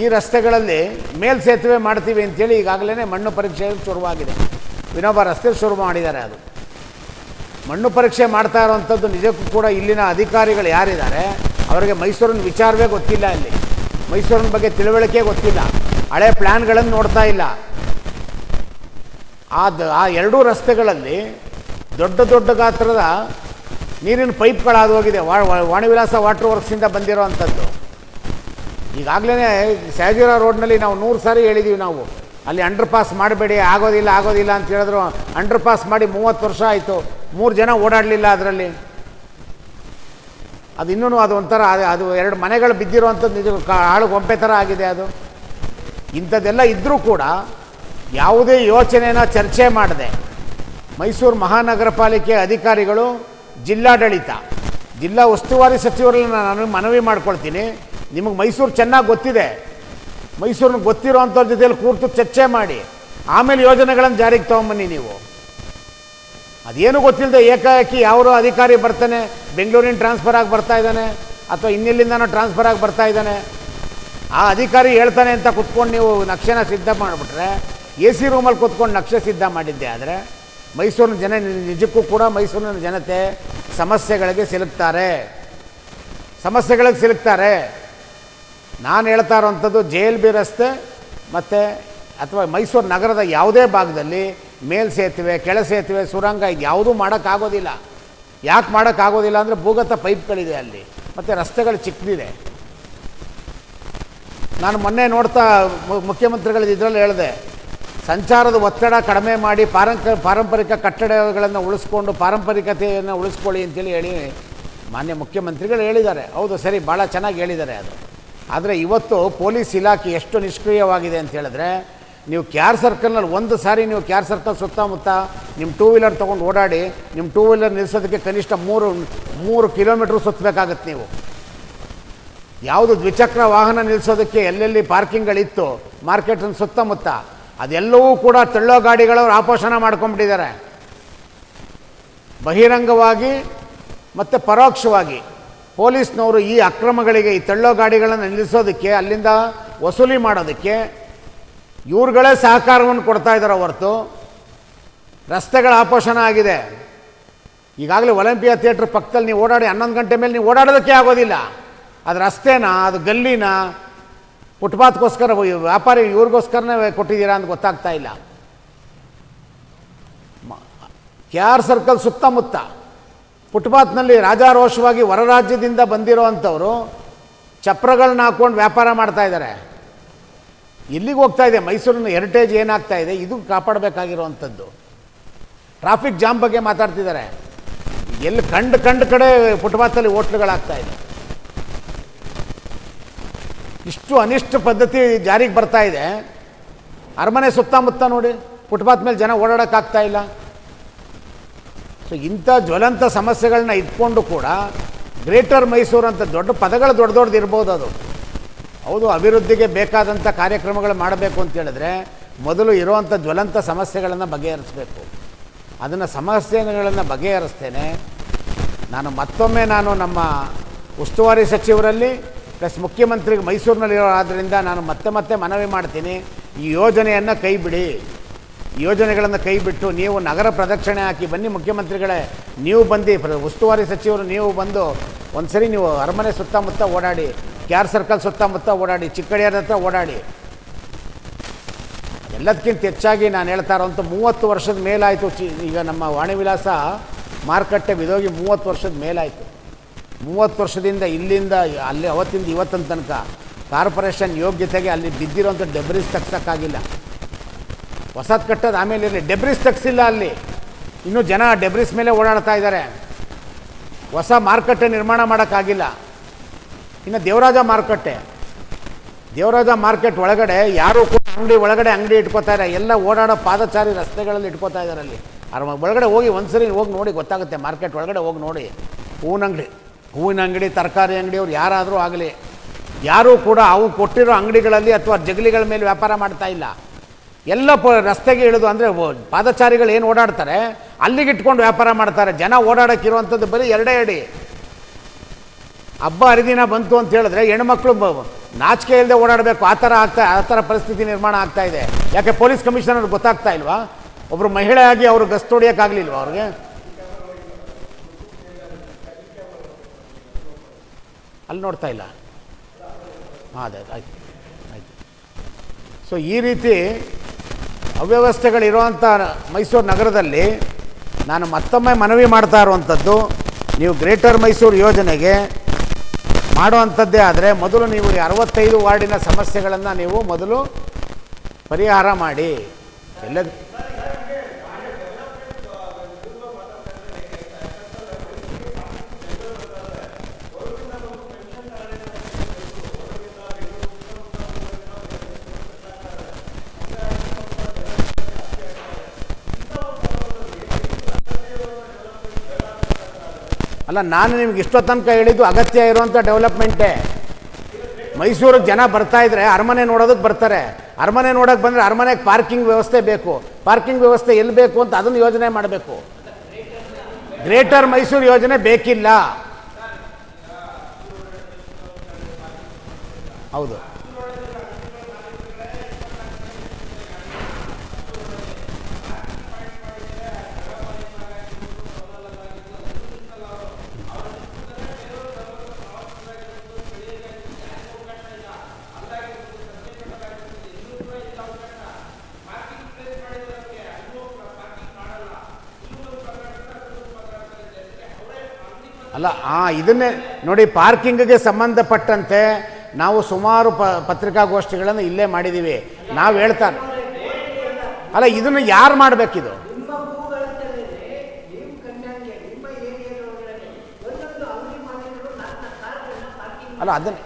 ಈ ರಸ್ತೆಗಳಲ್ಲಿ ಮೇಲ್ಸೇತುವೆ ಮಾಡ್ತೀವಿ ಅಂತೇಳಿ ಈಗಾಗಲೇ ಮಣ್ಣು ಪರೀಕ್ಷೆ ಶುರುವಾಗಿದೆ. ವಿನೋಬ ರಸ್ತೆ ಶುರು ಮಾಡಿದ್ದಾರೆ ಅದು. ಮಣ್ಣು ಪರೀಕ್ಷೆ ಮಾಡ್ತಾ ಇರುವಂಥದ್ದು ನಿಜಕ್ಕೂ ಕೂಡ ಇಲ್ಲಿನ ಅಧಿಕಾರಿಗಳು ಯಾರಿದ್ದಾರೆ? ಅವರಿಗೆ ಮೈಸೂರಿನ ವಿಚಾರವೇ ಗೊತ್ತಿಲ್ಲ ಇಲ್ಲಿ. ಮೈಸೂರಿನ ಬಗ್ಗೆ ತಿಳುವಳಿಕೆ ಗೊತ್ತಿಲ್ಲ. ಹಳೆ ಪ್ಲ್ಯಾನ್ಗಳನ್ನು ನೋಡ್ತಾ ಇಲ್ಲ. ಆ ದ- ಆ ಎರಡೂ ರಸ್ತೆಗಳಲ್ಲಿ ದೊಡ್ಡ ದೊಡ್ಡ ಗಾತ್ರದ ನೀರಿನ ಪೈಪ್ಗಳು ಹಾದು ಹೋಗಿದೆ ವಾಣಿವಿಲಾಸ ವಾಟರ್ ವರ್ಕ್ಸಿಂದ ಬಂದಿರೋವಂಥದ್ದು. ಈಗಾಗಲೇ ಸಹಜೀರ ರೋಡ್ನಲ್ಲಿ ನಾವು ನೂರು ಸಾರಿ ಹೇಳಿದ್ದೀವಿ ನಾವು. ಅಲ್ಲಿ ಅಂಡರ್ ಪಾಸ್ ಮಾಡಬೇಡಿ, ಆಗೋದಿಲ್ಲ ಆಗೋದಿಲ್ಲ ಅಂತ ಹೇಳಿದ್ರು. ಅಂಡರ್ ಪಾಸ್ ಮಾಡಿ ಮೂವತ್ತು ವರ್ಷ ಆಯಿತು. ಮೂರು ಜನ ಓಡಾಡಲಿಲ್ಲ ಅದರಲ್ಲಿ. ಅದು ಇನ್ನೂ ಅದು ಒಂಥರ, ಅದು- ಎರಡು ಮನೆಗಳು ಬಿದ್ದಿರುವಂಥದ್ದು ನಿಜ ಹಾಳು ಗೊಂಪೆ ಥರ ಆಗಿದೆ ಅದು. ಇಂಥದ್ದೆಲ್ಲ ಇದ್ದರೂ ಕೂಡ ಯಾವುದೇ ಯೋಚನೆನ ಚರ್ಚೆ ಮಾಡದೆ ಮೈಸೂರು ಮಹಾನಗರ ಪಾಲಿಕೆ ಅಧಿಕಾರಿಗಳು ಜಿಲ್ಲಾಡಳಿತ ಜಿಲ್ಲಾ ಉಸ್ತುವಾರಿ ಸಚಿವರಲ್ಲಿ ನಾನು ಮನವಿ ಮಾಡ್ಕೊಳ್ತೀನಿ. ನಿಮಗೆ ಮೈಸೂರು ಚೆನ್ನಾಗಿ ಗೊತ್ತಿದೆ. ಮೈಸೂರಿನ ಗೊತ್ತಿರೋ ಅಂಥವ್ರ ಜೊತೆಯಲ್ಲಿ ಕೂರ್ತು ಚರ್ಚೆ ಮಾಡಿ. ಆಮೇಲೆ ಯೋಜನೆಗಳನ್ನು ಜಾರಿಗೆ ತೊಗೊಂಬನ್ನಿ ನೀವು. ಅದೇನು ಗೊತ್ತಿಲ್ಲದೆ ಏಕಾಏಕಿ ಯಾರೋ ಅಧಿಕಾರಿ ಬರ್ತಾನೆ ಬೆಂಗಳೂರಿನ ಟ್ರಾನ್ಸ್ಫರ್ ಆಗಿ ಬರ್ತಾ ಇದ್ದಾನೆ, ಅಥವಾ ಇನ್ನೆಲ್ಲಿಂದನೋ ಟ್ರಾನ್ಸ್ಫರ್ ಆಗಿ ಬರ್ತಾ ಇದ್ದಾನೆ. ಆ ಅಧಿಕಾರಿ ಹೇಳ್ತಾನೆ ಅಂತ ಕುತ್ಕೊಂಡು ನೀವು ನಕ್ಷೆನ ಸಿದ್ಧ ಮಾಡಿಬಿಟ್ರೆ, ಎ ಸಿ ರೂಮಲ್ಲಿ ಕುತ್ಕೊಂಡು ನಕ್ಷೆ ಸಿದ್ಧ ಮಾಡಿದ್ದೆ ಆದರೆ ಮೈಸೂರಿನ ಜನ ನಿಜಕ್ಕೂ ಕೂಡ ಮೈಸೂರಿನ ಜನತೆ ಸಮಸ್ಯೆಗಳಿಗೆ ಸಿಲುಕ್ತಾರೆ. ಸಮಸ್ಯೆಗಳಿಗೆ ಸಿಲುಕ್ತಾರೆ. ನಾನು ಹೇಳ್ತಾ ಇರೋವಂಥದ್ದು ಜೆ ಎಲ್ ಬಿ ರಸ್ತೆ ಮತ್ತು ಅಥವಾ ಮೈಸೂರು ನಗರದ ಯಾವುದೇ ಭಾಗದಲ್ಲಿ ಮೇಲ್ ಸೇತುವೆ, ಕೆಳ ಸೇತುವೆ, ಸುರಂಗ ಇದು ಯಾವುದೂ ಮಾಡೋಕ್ಕಾಗೋದಿಲ್ಲ. ಯಾಕೆ ಮಾಡೋಕ್ಕಾಗೋದಿಲ್ಲ ಅಂದರೆ ಭೂಗತ ಪೈಪ್ಗಳಿದೆ ಅಲ್ಲಿ. ಮತ್ತು ರಸ್ತೆಗಳು ಚಿಕ್ಕದಿದೆ. ನಾನು ಮೊನ್ನೆ ನೋಡ್ತಾ ಮುಖ್ಯಮಂತ್ರಿಗಳ ಇದರಲ್ಲಿ ಹೇಳಿದೆ ಸಂಚಾರದ ಒತ್ತಡ ಕಡಿಮೆ ಮಾಡಿ ಪಾರಂಕ ಪಾರಂಪರಿಕ ಕಟ್ಟಡಗಳನ್ನು ಉಳಿಸ್ಕೊಂಡು ಪಾರಂಪರಿಕತೆಯನ್ನು ಉಳಿಸ್ಕೊಳ್ಳಿ ಅಂತೇಳಿ ಹೇಳಿ ಮಾನ್ಯ ಮುಖ್ಯಮಂತ್ರಿಗಳು ಹೇಳಿದ್ದಾರೆ. ಹೌದು, ಸರಿ ಭಾಳ ಚೆನ್ನಾಗಿ ಹೇಳಿದ್ದಾರೆ ಅದು. ಆದರೆ ಇವತ್ತು ಪೊಲೀಸ್ ಇಲಾಖೆ ಎಷ್ಟು ನಿಷ್ಕ್ರಿಯವಾಗಿದೆ ಅಂತ ಹೇಳಿದ್ರೆ, ನೀವು ಕ್ಯಾರ್ ಸರ್ಕಲ್ನಲ್ಲಿ ಒಂದು ಸಾರಿ ನೀವು ಕ್ಯಾರ್ ಸರ್ಕಲ್ ಸುತ್ತಮುತ್ತ ನಿಮ್ಮ ಟೂ ವೀಲರ್ ತೊಗೊಂಡು ಓಡಾಡಿ, ನಿಮ್ಮ ಟೂ ವೀಲರ್ ನಿಲ್ಲಿಸೋದಕ್ಕೆ ಕನಿಷ್ಠ ಮೂರು ಮೂರು ಕಿಲೋಮೀಟ್ರ್ ಸುತ್ತಬೇಕಾಗತ್ತೆ ನೀವು. ಯಾವುದು ದ್ವಿಚಕ್ರ ವಾಹನ ನಿಲ್ಲಿಸೋದಕ್ಕೆ ಎಲ್ಲೆಲ್ಲಿ ಪಾರ್ಕಿಂಗ್ಗಳಿತ್ತು, ಮಾರ್ಕೆಟ್ನ ಸುತ್ತಮುತ್ತ ಅದೆಲ್ಲವೂ ಕೂಡ ತಳ್ಳೋ ಗಾಡಿಗಳವ್ರು ಆಪೋಷಣ ಮಾಡ್ಕೊಂಡ್ಬಿಟ್ಟಿದ್ದಾರೆ. ಬಹಿರಂಗವಾಗಿ ಮತ್ತು ಪರೋಕ್ಷವಾಗಿ ಪೊಲೀಸ್ನವರು ಈ ಅಕ್ರಮಗಳಿಗೆ ಈ ತಳ್ಳೋ ಗಾಡಿಗಳನ್ನು ನಿಲ್ಲಿಸೋದಕ್ಕೆ, ಅಲ್ಲಿಂದ ವಸೂಲಿ ಮಾಡೋದಕ್ಕೆ ಇವ್ರುಗಳೇ ಸಹಕಾರವನ್ನು ಕೊಡ್ತಾ ಇದ್ದಾರೆ ಹೊರತು. ರಸ್ತೆಗಳ ಆಪೋಷಣ ಆಗಿದೆ. ಈಗಾಗಲೇ ಒಲಿಂಪಿಯಾ ಥಿಯೇಟ್ರ್ ಪಕ್ಕದಲ್ಲಿ ನೀವು ಓಡಾಡಿ ಹನ್ನೊಂದು ಗಂಟೆ ಮೇಲೆ ನೀವು ಓಡಾಡೋದಕ್ಕೆ ಆಗೋದಿಲ್ಲ. ಅದು ರಸ್ತೆನಾ, ಅದು ಗಲ್ಲಿನ ಫುಟ್ಪಾತ್ಗೋಸ್ಕರ ವ್ಯಾಪಾರಿ ಇವ್ರಿಗೋಸ್ಕರನೇ ಕೊಟ್ಟಿದ್ದೀರಾ ಅಂತ ಗೊತ್ತಾಗ್ತಾ ಇಲ್ಲ. ಕೆ ಆರ್ ಸರ್ಕಲ್ ಸುತ್ತಮುತ್ತ ಫುಟ್ಪಾತ್ನಲ್ಲಿ ರಾಜಾರೋಷವಾಗಿ ಹೊರ ರಾಜ್ಯದಿಂದ ಬಂದಿರೋ ಅಂಥವರು ಚಪ್ರಗಳನ್ನ ಹಾಕ್ಕೊಂಡು ವ್ಯಾಪಾರ ಮಾಡ್ತಾ ಇದ್ದಾರೆ. ಎಲ್ಲಿಗೆ ಹೋಗ್ತಾ ಇದೆ, ಮೈಸೂರಿನ ಹೆರಿಟೇಜ್ ಏನಾಗ್ತಾ ಇದೆ, ಇದು ಕಾಪಾಡಬೇಕಾಗಿರುವಂಥದ್ದು ಟ್ರಾಫಿಕ್ ಜಾಮ್ ಬಗ್ಗೆ ಮಾತಾಡ್ತಿದ್ದಾರೆ. ಎಲ್ಲಿ ಕಂಡು ಕಂಡು ಕಡೆ ಫುಟ್ಪಾತಲ್ಲಿ ಹೋಟ್ಲುಗಳಾಗ್ತಾ ಇದೆ. ಇಷ್ಟು ಅನಿಷ್ಟ ಪದ್ಧತಿ ಜಾರಿಗೆ ಬರ್ತಾ ಇದೆ. ಅರಮನೆ ಸುತ್ತಮುತ್ತ ನೋಡಿ, ಫುಟ್ಪಾತ್ ಮೇಲೆ ಜನ ಓಡಾಡೋಕ್ಕಾಗ್ತಾ ಇಲ್ಲ. ಸೊ ಇಂಥ ಜ್ವಲಂತ ಸಮಸ್ಯೆಗಳನ್ನ ಇಟ್ಕೊಂಡು ಕೂಡ ಗ್ರೇಟರ್ ಮೈಸೂರು ಅಂತ ದೊಡ್ಡ ಪದಗಳು ದೊಡ್ಡ ದೊಡ್ಡದು ಇರ್ಬೋದು ಅದು. ಹೌದು, ಅಭಿವೃದ್ಧಿಗೆ ಬೇಕಾದಂಥ ಕಾರ್ಯಕ್ರಮಗಳು ಮಾಡಬೇಕು ಅಂತ ಹೇಳಿದ್ರೆ ಮೊದಲು ಇರುವಂಥ ಜ್ವಲಂತ ಸಮಸ್ಯೆಗಳನ್ನು ಬಗೆಹರಿಸಬೇಕು. ಅದನ್ನು ಸಮಸ್ಯೆಗಳನ್ನು ಬಗೆಹರಿಸ್ತೇನೆ. ನಾನು ಮತ್ತೊಮ್ಮೆ ನಾನು ನಮ್ಮ ಉಸ್ತುವಾರಿ ಸಚಿವರಲ್ಲಿ ಪ್ಲಸ್ ಮುಖ್ಯಮಂತ್ರಿಗೆ ಮೈಸೂರಿನಲ್ಲಿರೋ ಆದ್ದರಿಂದ ನಾನು ಮತ್ತೆ ಮತ್ತೆ ಮನವಿ ಮಾಡ್ತೀನಿ, ಈ ಯೋಜನೆಯನ್ನು ಕೈ ಬಿಡಿ ಯೋಜನೆಗಳನ್ನು ಕೈ ಬಿಟ್ಟು ನೀವು ನಗರ ಪ್ರದಕ್ಷಿಣೆ ಹಾಕಿ ಬನ್ನಿ ಮುಖ್ಯಮಂತ್ರಿಗಳೇ. ನೀವು ಬಂದು ಉಸ್ತುವಾರಿ ಸಚಿವರು ನೀವು ಬಂದು ಒಂದು ಸರಿ ನೀವು ಅರಮನೆ ಸುತ್ತಮುತ್ತ ಓಡಾಡಿ, ಕ್ಯಾರ್ ಸರ್ಕಲ್ ಸುತ್ತಮುತ್ತ ಓಡಾಡಿ, ಚಿಕ್ಕಡಿಯರ ಹತ್ರ ಓಡಾಡಿ. ಎಲ್ಲದಕ್ಕಿಂತ ಹೆಚ್ಚಾಗಿ ನಾನು ಹೇಳ್ತಾ ಇರೋಂಥ ಮೂವತ್ತು ವರ್ಷದ ಮೇಲಾಯಿತು ಚಿ, ಈಗ ನಮ್ಮ ವಾಣಿವಿಲಾಸ ಮಾರುಕಟ್ಟೆ ಬಿದೋಗಿ ಮೂವತ್ತು ವರ್ಷದ ಮೇಲಾಯಿತು. ಮೂವತ್ತು ವರ್ಷದಿಂದ ಇಲ್ಲಿಂದ, ಅಲ್ಲಿ ಅವತ್ತಿಂದ ಇವತ್ತಿನ ತನಕ ಕಾರ್ಪೊರೇಷನ್ ಯೋಗ್ಯತೆಗೆ ಅಲ್ಲಿ ಬಿದ್ದಿರೋಂಥ ಡೆಬ್ರಿಸ್ ತಗ್ಸೋಕ್ಕಾಗಿಲ್ಲ. ಹೊಸದು ಕಟ್ಟೋದು ಆಮೇಲೆ ಇರಲಿ. ಡೆಬ್ರಿಸ್ ತಗ್ಸಿಲ್ಲ ಅಲ್ಲಿ. ಇನ್ನೂ ಜನ ಡೆಬ್ರಿಸ್ ಮೇಲೆ ಓಡಾಡ್ತಾ ಇದ್ದಾರೆ ಹೊಸ ಮಾರುಕಟ್ಟೆ ನಿರ್ಮಾಣ ಮಾಡೋಕ್ಕಾಗಿಲ್ಲ. ಇನ್ನು ದೇವರಾಜ ಮಾರುಕಟ್ಟೆ. ದೇವರಾಜ ಮಾರ್ಕೆಟ್ ಒಳಗಡೆ ಯಾರು ಕೂಡ ಅಂಗಡಿ ಒಳಗಡೆ ಅಂಗಡಿ ಇಟ್ಕೋತಾರೆ ಎಲ್ಲ ಓಡಾಡೋ ಪಾದಚಾರಿ ರಸ್ತೆಗಳಲ್ಲಿ ಇಟ್ಕೋತಾ ಇದ್ದಾರೆ ಅಲ್ಲಿ. ಅದ್ರ ಒಳಗಡೆ ಹೋಗಿ ಒಂದ್ಸರಿ ಹೋಗಿ ನೋಡಿ, ಗೊತ್ತಾಗುತ್ತೆ ಮಾರ್ಕೆಟ್ ಒಳಗಡೆ ಹೋಗಿ ನೋಡಿ. ಹೂನಂಗಡಿ ಹೂವಿನ ಅಂಗಡಿ, ತರಕಾರಿ ಅಂಗಡಿಯವ್ರು ಯಾರಾದರೂ ಆಗಲಿ, ಯಾರೂ ಕೂಡ ಅವು ಕೊಟ್ಟಿರೋ ಅಂಗಡಿಗಳಲ್ಲಿ ಅಥವಾ ಜಗಲಿಗಳ ಮೇಲೆ ವ್ಯಾಪಾರ ಮಾಡ್ತಾ ಇಲ್ಲ. ಎಲ್ಲ ಪ, ರಸ್ತೆಗೆ ಇಳಿದು ಅಂದರೆ ಪಾದಚಾರಿಗಳು ಏನು ಓಡಾಡ್ತಾರೆ? ಅಲ್ಲಿಗೆ ಇಟ್ಕೊಂಡು ವ್ಯಾಪಾರ ಮಾಡ್ತಾರೆ. ಜನ ಓಡಾಡೋಕ್ಕಿರುವಂಥದ್ದು ಬರೀ ಎರಡೇ ಅಡಿ. ಹಬ್ಬ, ಹರಿದಿನ ಬಂತು ಅಂತ ಹೇಳಿದ್ರೆ ಹೆಣ್ಮಕ್ಳು ನಾಚಿಕೆ ಇಲ್ಲದೆ ಓಡಾಡಬೇಕು. ಆ ಥರ ಆಗ್ತಾ, ಆ ಥರ ಪರಿಸ್ಥಿತಿ ನಿರ್ಮಾಣ ಆಗ್ತಾ ಇದೆ. ಯಾಕೆ, ಪೊಲೀಸ್ ಕಮಿಷನರ್ ಗೊತ್ತಾಗ್ತಾ ಇಲ್ವಾ? ಒಬ್ಬರು ಮಹಿಳೆಯಾಗಿ ಅವರು ಗಸ್ತು ಹೊಡಿಯೋಕ್ಕಾಗಲಿಲ್ವಾ ಅವ್ರಿಗೆ? ಅಲ್ಲಿ ನೋಡ್ತಾ ಇಲ್ಲ. ಅದೇ ಆಯ್ತು ಆಯ್ತು. ಸೊ ಈ ರೀತಿ ಅವ್ಯವಸ್ಥೆಗಳಿರುವಂಥ ಮೈಸೂರು ನಗರದಲ್ಲಿ ನಾನು ಮತ್ತೊಮ್ಮೆ ಮನವಿ ಮಾಡ್ತಾ ಇರುವಂಥದ್ದು ನೀವು ಗ್ರೇಟರ್ ಮೈಸೂರು ಯೋಜನೆಗೆ ಮಾಡುವಂಥದ್ದೇ ಆದರೆ ಮೊದಲು ನೀವು ಅರವತ್ತೈದು ವಾರ್ಡಿನ ಸಮಸ್ಯೆಗಳನ್ನು ನೀವು ಮೊದಲು ಪರಿಹಾರ ಮಾಡಿ. ಎಲ್ಲ ಅಲ್ಲ, ನಾನು ನಿಮ್ಗೆ ಇಷ್ಟೋ ತನಕ ಹೇಳಿದ್ದು ಅಗತ್ಯ ಇರುವಂಥ ಡೆವಲಪ್ಮೆಂಟೇ ಮೈಸೂರಿಗೆ ಜನ ಬರ್ತಾ ಇದ್ರೆ ಅರಮನೆ ನೋಡೋದಕ್ಕೆ ಬರ್ತಾರೆ. ಅರಮನೆ ನೋಡೋಕೆ ಬಂದರೆ ಅರಮನೆಗೆ ಪಾರ್ಕಿಂಗ್ ವ್ಯವಸ್ಥೆ ಬೇಕು. ಪಾರ್ಕಿಂಗ್ ವ್ಯವಸ್ಥೆ ಎಲ್ಲಿ ಬೇಕು ಅಂತ ಅದನ್ನು ಯೋಜನೆ ಮಾಡಬೇಕು. ಗ್ರೇಟರ್ ಮೈಸೂರು ಯೋಜನೆ ಬೇಕಿಲ್ಲ. ಹೌದು. ಅಲ್ಲ, ಆ ಇದನ್ನೇ ನೋಡಿ, ಪಾರ್ಕಿಂಗ್ಗೆ ಸಂಬಂಧಪಟ್ಟಂತೆ ನಾವು ಸುಮಾರು ಪ, ಪತ್ರಿಕಾಗೋಷ್ಠಿಗಳನ್ನು ಇಲ್ಲೇ ಮಾಡಿದ್ದೀವಿ. ನಾವು ಹೇಳ್ತಾ ಅಲ್ಲ, ಇದನ್ನು ಯಾರು ಮಾಡಬೇಕಿದು? ಅಲ್ಲ ಅದನ್ನು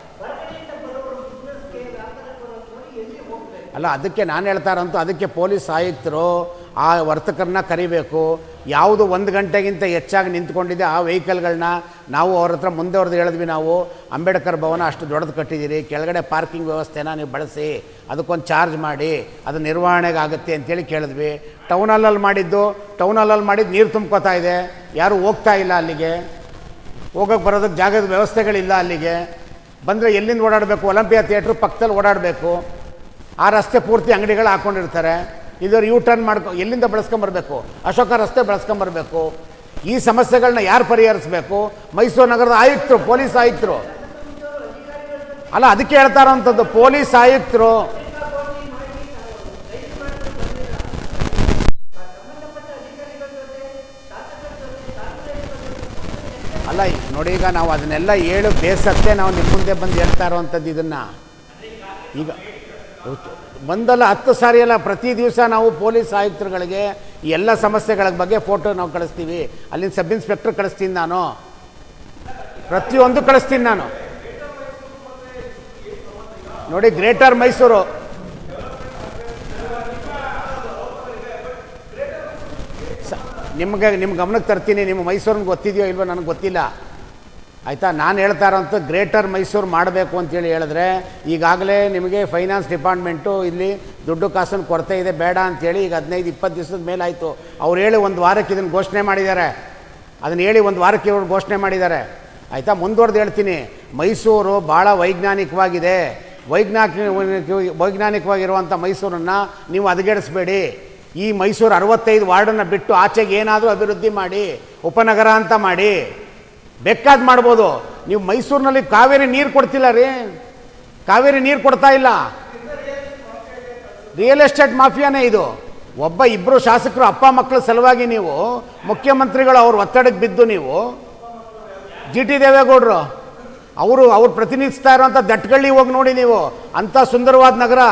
ಅಲ್ಲ, ಅದಕ್ಕೆ ನಾನು ಹೇಳ್ತಾರಂತೂ ಅದಕ್ಕೆ ಪೊಲೀಸ್ ಆಯುಕ್ತರು ಆ ವರ್ತಕರನ್ನ ಕರಿಬೇಕು. ಯಾವುದು ಒಂದು ಗಂಟೆಗಿಂತ ಹೆಚ್ಚಾಗಿ ನಿಂತ್ಕೊಂಡಿದೆ ಆ ವೆಹಿಕಲ್ಗಳನ್ನ ನಾವು ಅವ್ರ ಹತ್ರ ಮುಂದೆ ಅವ್ರದ್ದು ಹೇಳಿದ್ವಿ ನಾವು, ಅಂಬೇಡ್ಕರ್ ಭವನ ಅಷ್ಟು ದೊಡ್ಡದು ಕಟ್ಟಿದ್ದೀರಿ, ಕೆಳಗಡೆ ಪಾರ್ಕಿಂಗ್ ವ್ಯವಸ್ಥೆನ ನೀವು ಬಳಸಿ, ಅದಕ್ಕೊಂದು ಚಾರ್ಜ್ ಮಾಡಿ, ಅದು ನಿರ್ವಹಣೆಗೆ ಆಗುತ್ತೆ ಅಂತೇಳಿ ಕೇಳಿದ್ವಿ. ಟೌನಲ್ಲಲ್ಲಿ ಮಾಡಿದ್ದು ಟೌನ್ ಹಾಲಲ್ಲಿ ಮಾಡಿದ್ದು ನೀರು ತುಂಬ್ಕೋತಾ ಇದೆ. ಯಾರೂ ಹೋಗ್ತಾ ಇಲ್ಲ ಅಲ್ಲಿಗೆ. ಹೋಗೋಕ್ಕೆ ಬರೋದಕ್ಕೆ ಜಾಗದ ವ್ಯವಸ್ಥೆಗಳಿಲ್ಲ ಅಲ್ಲಿಗೆ. ಬಂದರೆ ಎಲ್ಲಿಂದ ಓಡಾಡಬೇಕು? ಒಲಂಪಿಯಾ ಥಿಯೇಟ್ರ್ ಪಕ್ಕದಲ್ಲಿ ಓಡಾಡಬೇಕು. ಆ ರಸ್ತೆ ಪೂರ್ತಿ ಅಂಗಡಿಗಳು ಹಾಕ್ಕೊಂಡಿರ್ತಾರೆ ಇದರ ಯೂ ಟರ್ನ್ ಮಾಡ್ಕೊ ಎಲ್ಲಿಂದ ಬಳಸ್ಕೊಂಬರ್ಬೇಕು? ಅಶೋಕ ರಸ್ತೆ ಬಳಸ್ಕೊಂಬರ್ಬೇಕು? ಈ ಸಮಸ್ಯೆಗಳನ್ನ ಯಾರು ಪರಿಹರಿಸಬೇಕು? ಮೈಸೂರು ನಗರದ ಆಯುಕ್ತರು, ಪೊಲೀಸ್ ಆಯುಕ್ತರು. ಅಲ್ಲ, ಅದಕ್ಕೆ ಹೇಳ್ತಾ ಇರೋಂಥದ್ದು ಪೊಲೀಸ್ ಆಯುಕ್ತರು. ಅಲ್ಲ ನೋಡಿ ಈಗ ನಾವು ಅದನ್ನೆಲ್ಲ ಹೇಳು, ಬೇಸತ್ತೆ, ನಾವು ನಿಮ್ಮ ಮುಂದೆ ಬಂದು ಹೇಳ್ತಾ ಇರೋವಂಥದ್ದು ಇದನ್ನು. ಈಗ ಒಂದಲ್ಲ ಹತ್ತು ಸಾರಿ ಎಲ್ಲ ಪ್ರತಿ ದಿವಸ ನಾವು ಪೊಲೀಸ್ ಆಯುಕ್ತರುಗಳಿಗೆ ಈ ಎಲ್ಲ ಸಮಸ್ಯೆಗಳ ಬಗ್ಗೆ ಫೋಟೋ ನಾವು ಕಳಿಸ್ತೀವಿ. ಅಲ್ಲಿನ ಸಬ್ ಇನ್ಸ್ಪೆಕ್ಟರ್ ಕಳಿಸ್ತೀನಿ ನಾನು. ಪ್ರತಿಯೊಂದು ಕಳಿಸ್ತೀನಿ ನಾನು. ನೋಡಿ, ಗ್ರೇಟರ್ ಮೈಸೂರು. ನಿಮಗೆ ನಿಮ್ಮ ಗಮನಕ್ಕೆ ತರ್ತೀನಿ, ನಿಮ್ಮ ಮೈಸೂರಿನ ಗೊತ್ತಿದೆಯೋ ಇಲ್ವೋ ನನಗೆ ಗೊತ್ತಿಲ್ಲ. ಆಯಿತಾ? ನಾನು ಹೇಳ್ತಾ ಇರೋಂಥ ಗ್ರೇಟರ್ ಮೈಸೂರು ಮಾಡಬೇಕು ಅಂತೇಳಿ ಹೇಳಿದ್ರೆ, ಈಗಾಗಲೇ ನಿಮಗೆ ಫೈನಾನ್ಸ್ ಡಿಪಾರ್ಟ್ಮೆಂಟು ಇಲ್ಲಿ ದುಡ್ಡು ಕಾಸನ್ನು ಕೊರತೆ ಇದೆ, ಬೇಡ ಅಂತೇಳಿ ಈಗ ಹದಿನೈದು, ಇಪ್ಪತ್ತು ದಿವಸದ ಮೇಲಾಯಿತು ಅವ್ರು ಹೇಳಿ ಒಂದು ವಾರಕ್ಕೆ ಇದನ್ನು ಘೋಷಣೆ ಮಾಡಿದ್ದಾರೆ. ಅದನ್ನು ಹೇಳಿ ಒಂದು ವಾರಕ್ಕೆ ಇವರು ಘೋಷಣೆ ಮಾಡಿದ್ದಾರೆ. ಆಯಿತಾ? ಮುಂದುವರೆದು ಹೇಳ್ತೀನಿ. ಮೈಸೂರು ಭಾಳ ವೈಜ್ಞಾನಿಕವಾಗಿದೆ. ವೈಜ್ಞಾನಿಕ ವೈಜ್ಞಾನಿಕವಾಗಿರುವಂಥ ಮೈಸೂರನ್ನು ನೀವು ಹದಗೆಡಿಸ್ಬೇಡಿ. ಈ ಮೈಸೂರು ಅರವತ್ತೈದು ವಾರ್ಡನ್ನು ಬಿಟ್ಟು ಆಚೆಗೆ ಏನಾದರೂ ಅಭಿವೃದ್ಧಿ ಮಾಡಿ, ಉಪನಗರ ಅಂತ ಮಾಡಿ. ಬೇಕಾದ್ ಮಾಡ್ಬೋದು. ನೀವು ಮೈಸೂರಿನಲ್ಲಿ ಕಾವೇರಿ ನೀರು ಕೊಡ್ತಿಲ್ಲ ರೀ. ಕಾವೇರಿ ನೀರು ಕೊಡ್ತಾ ಇಲ್ಲ. ರಿಯಲ್ ಎಸ್ಟೇಟ್ ಮಾಫಿಯಾನೇ ಇದು. ಒಬ್ಬ ಇಬ್ಬರು ಶಾಸಕರು ಅಪ್ಪ ಮಕ್ಕಳ ಸಲುವಾಗಿ ನೀವು, ಮುಖ್ಯಮಂತ್ರಿಗಳು ಅವ್ರ ಒತ್ತಡಕ್ಕೆ ಬಿದ್ದು ನೀವು, ಜಿ ಟಿ ದೇವೇಗೌಡರು, ಅವರು ಅವ್ರು ಪ್ರತಿನಿಧಿಸ್ತಾ ಇರೋಂಥ ದಟ್ಗಳ್ಳಿ ಹೋಗಿ ನೋಡಿ ನೀವು. ಅಂಥ ಸುಂದರವಾದ ನಗರ,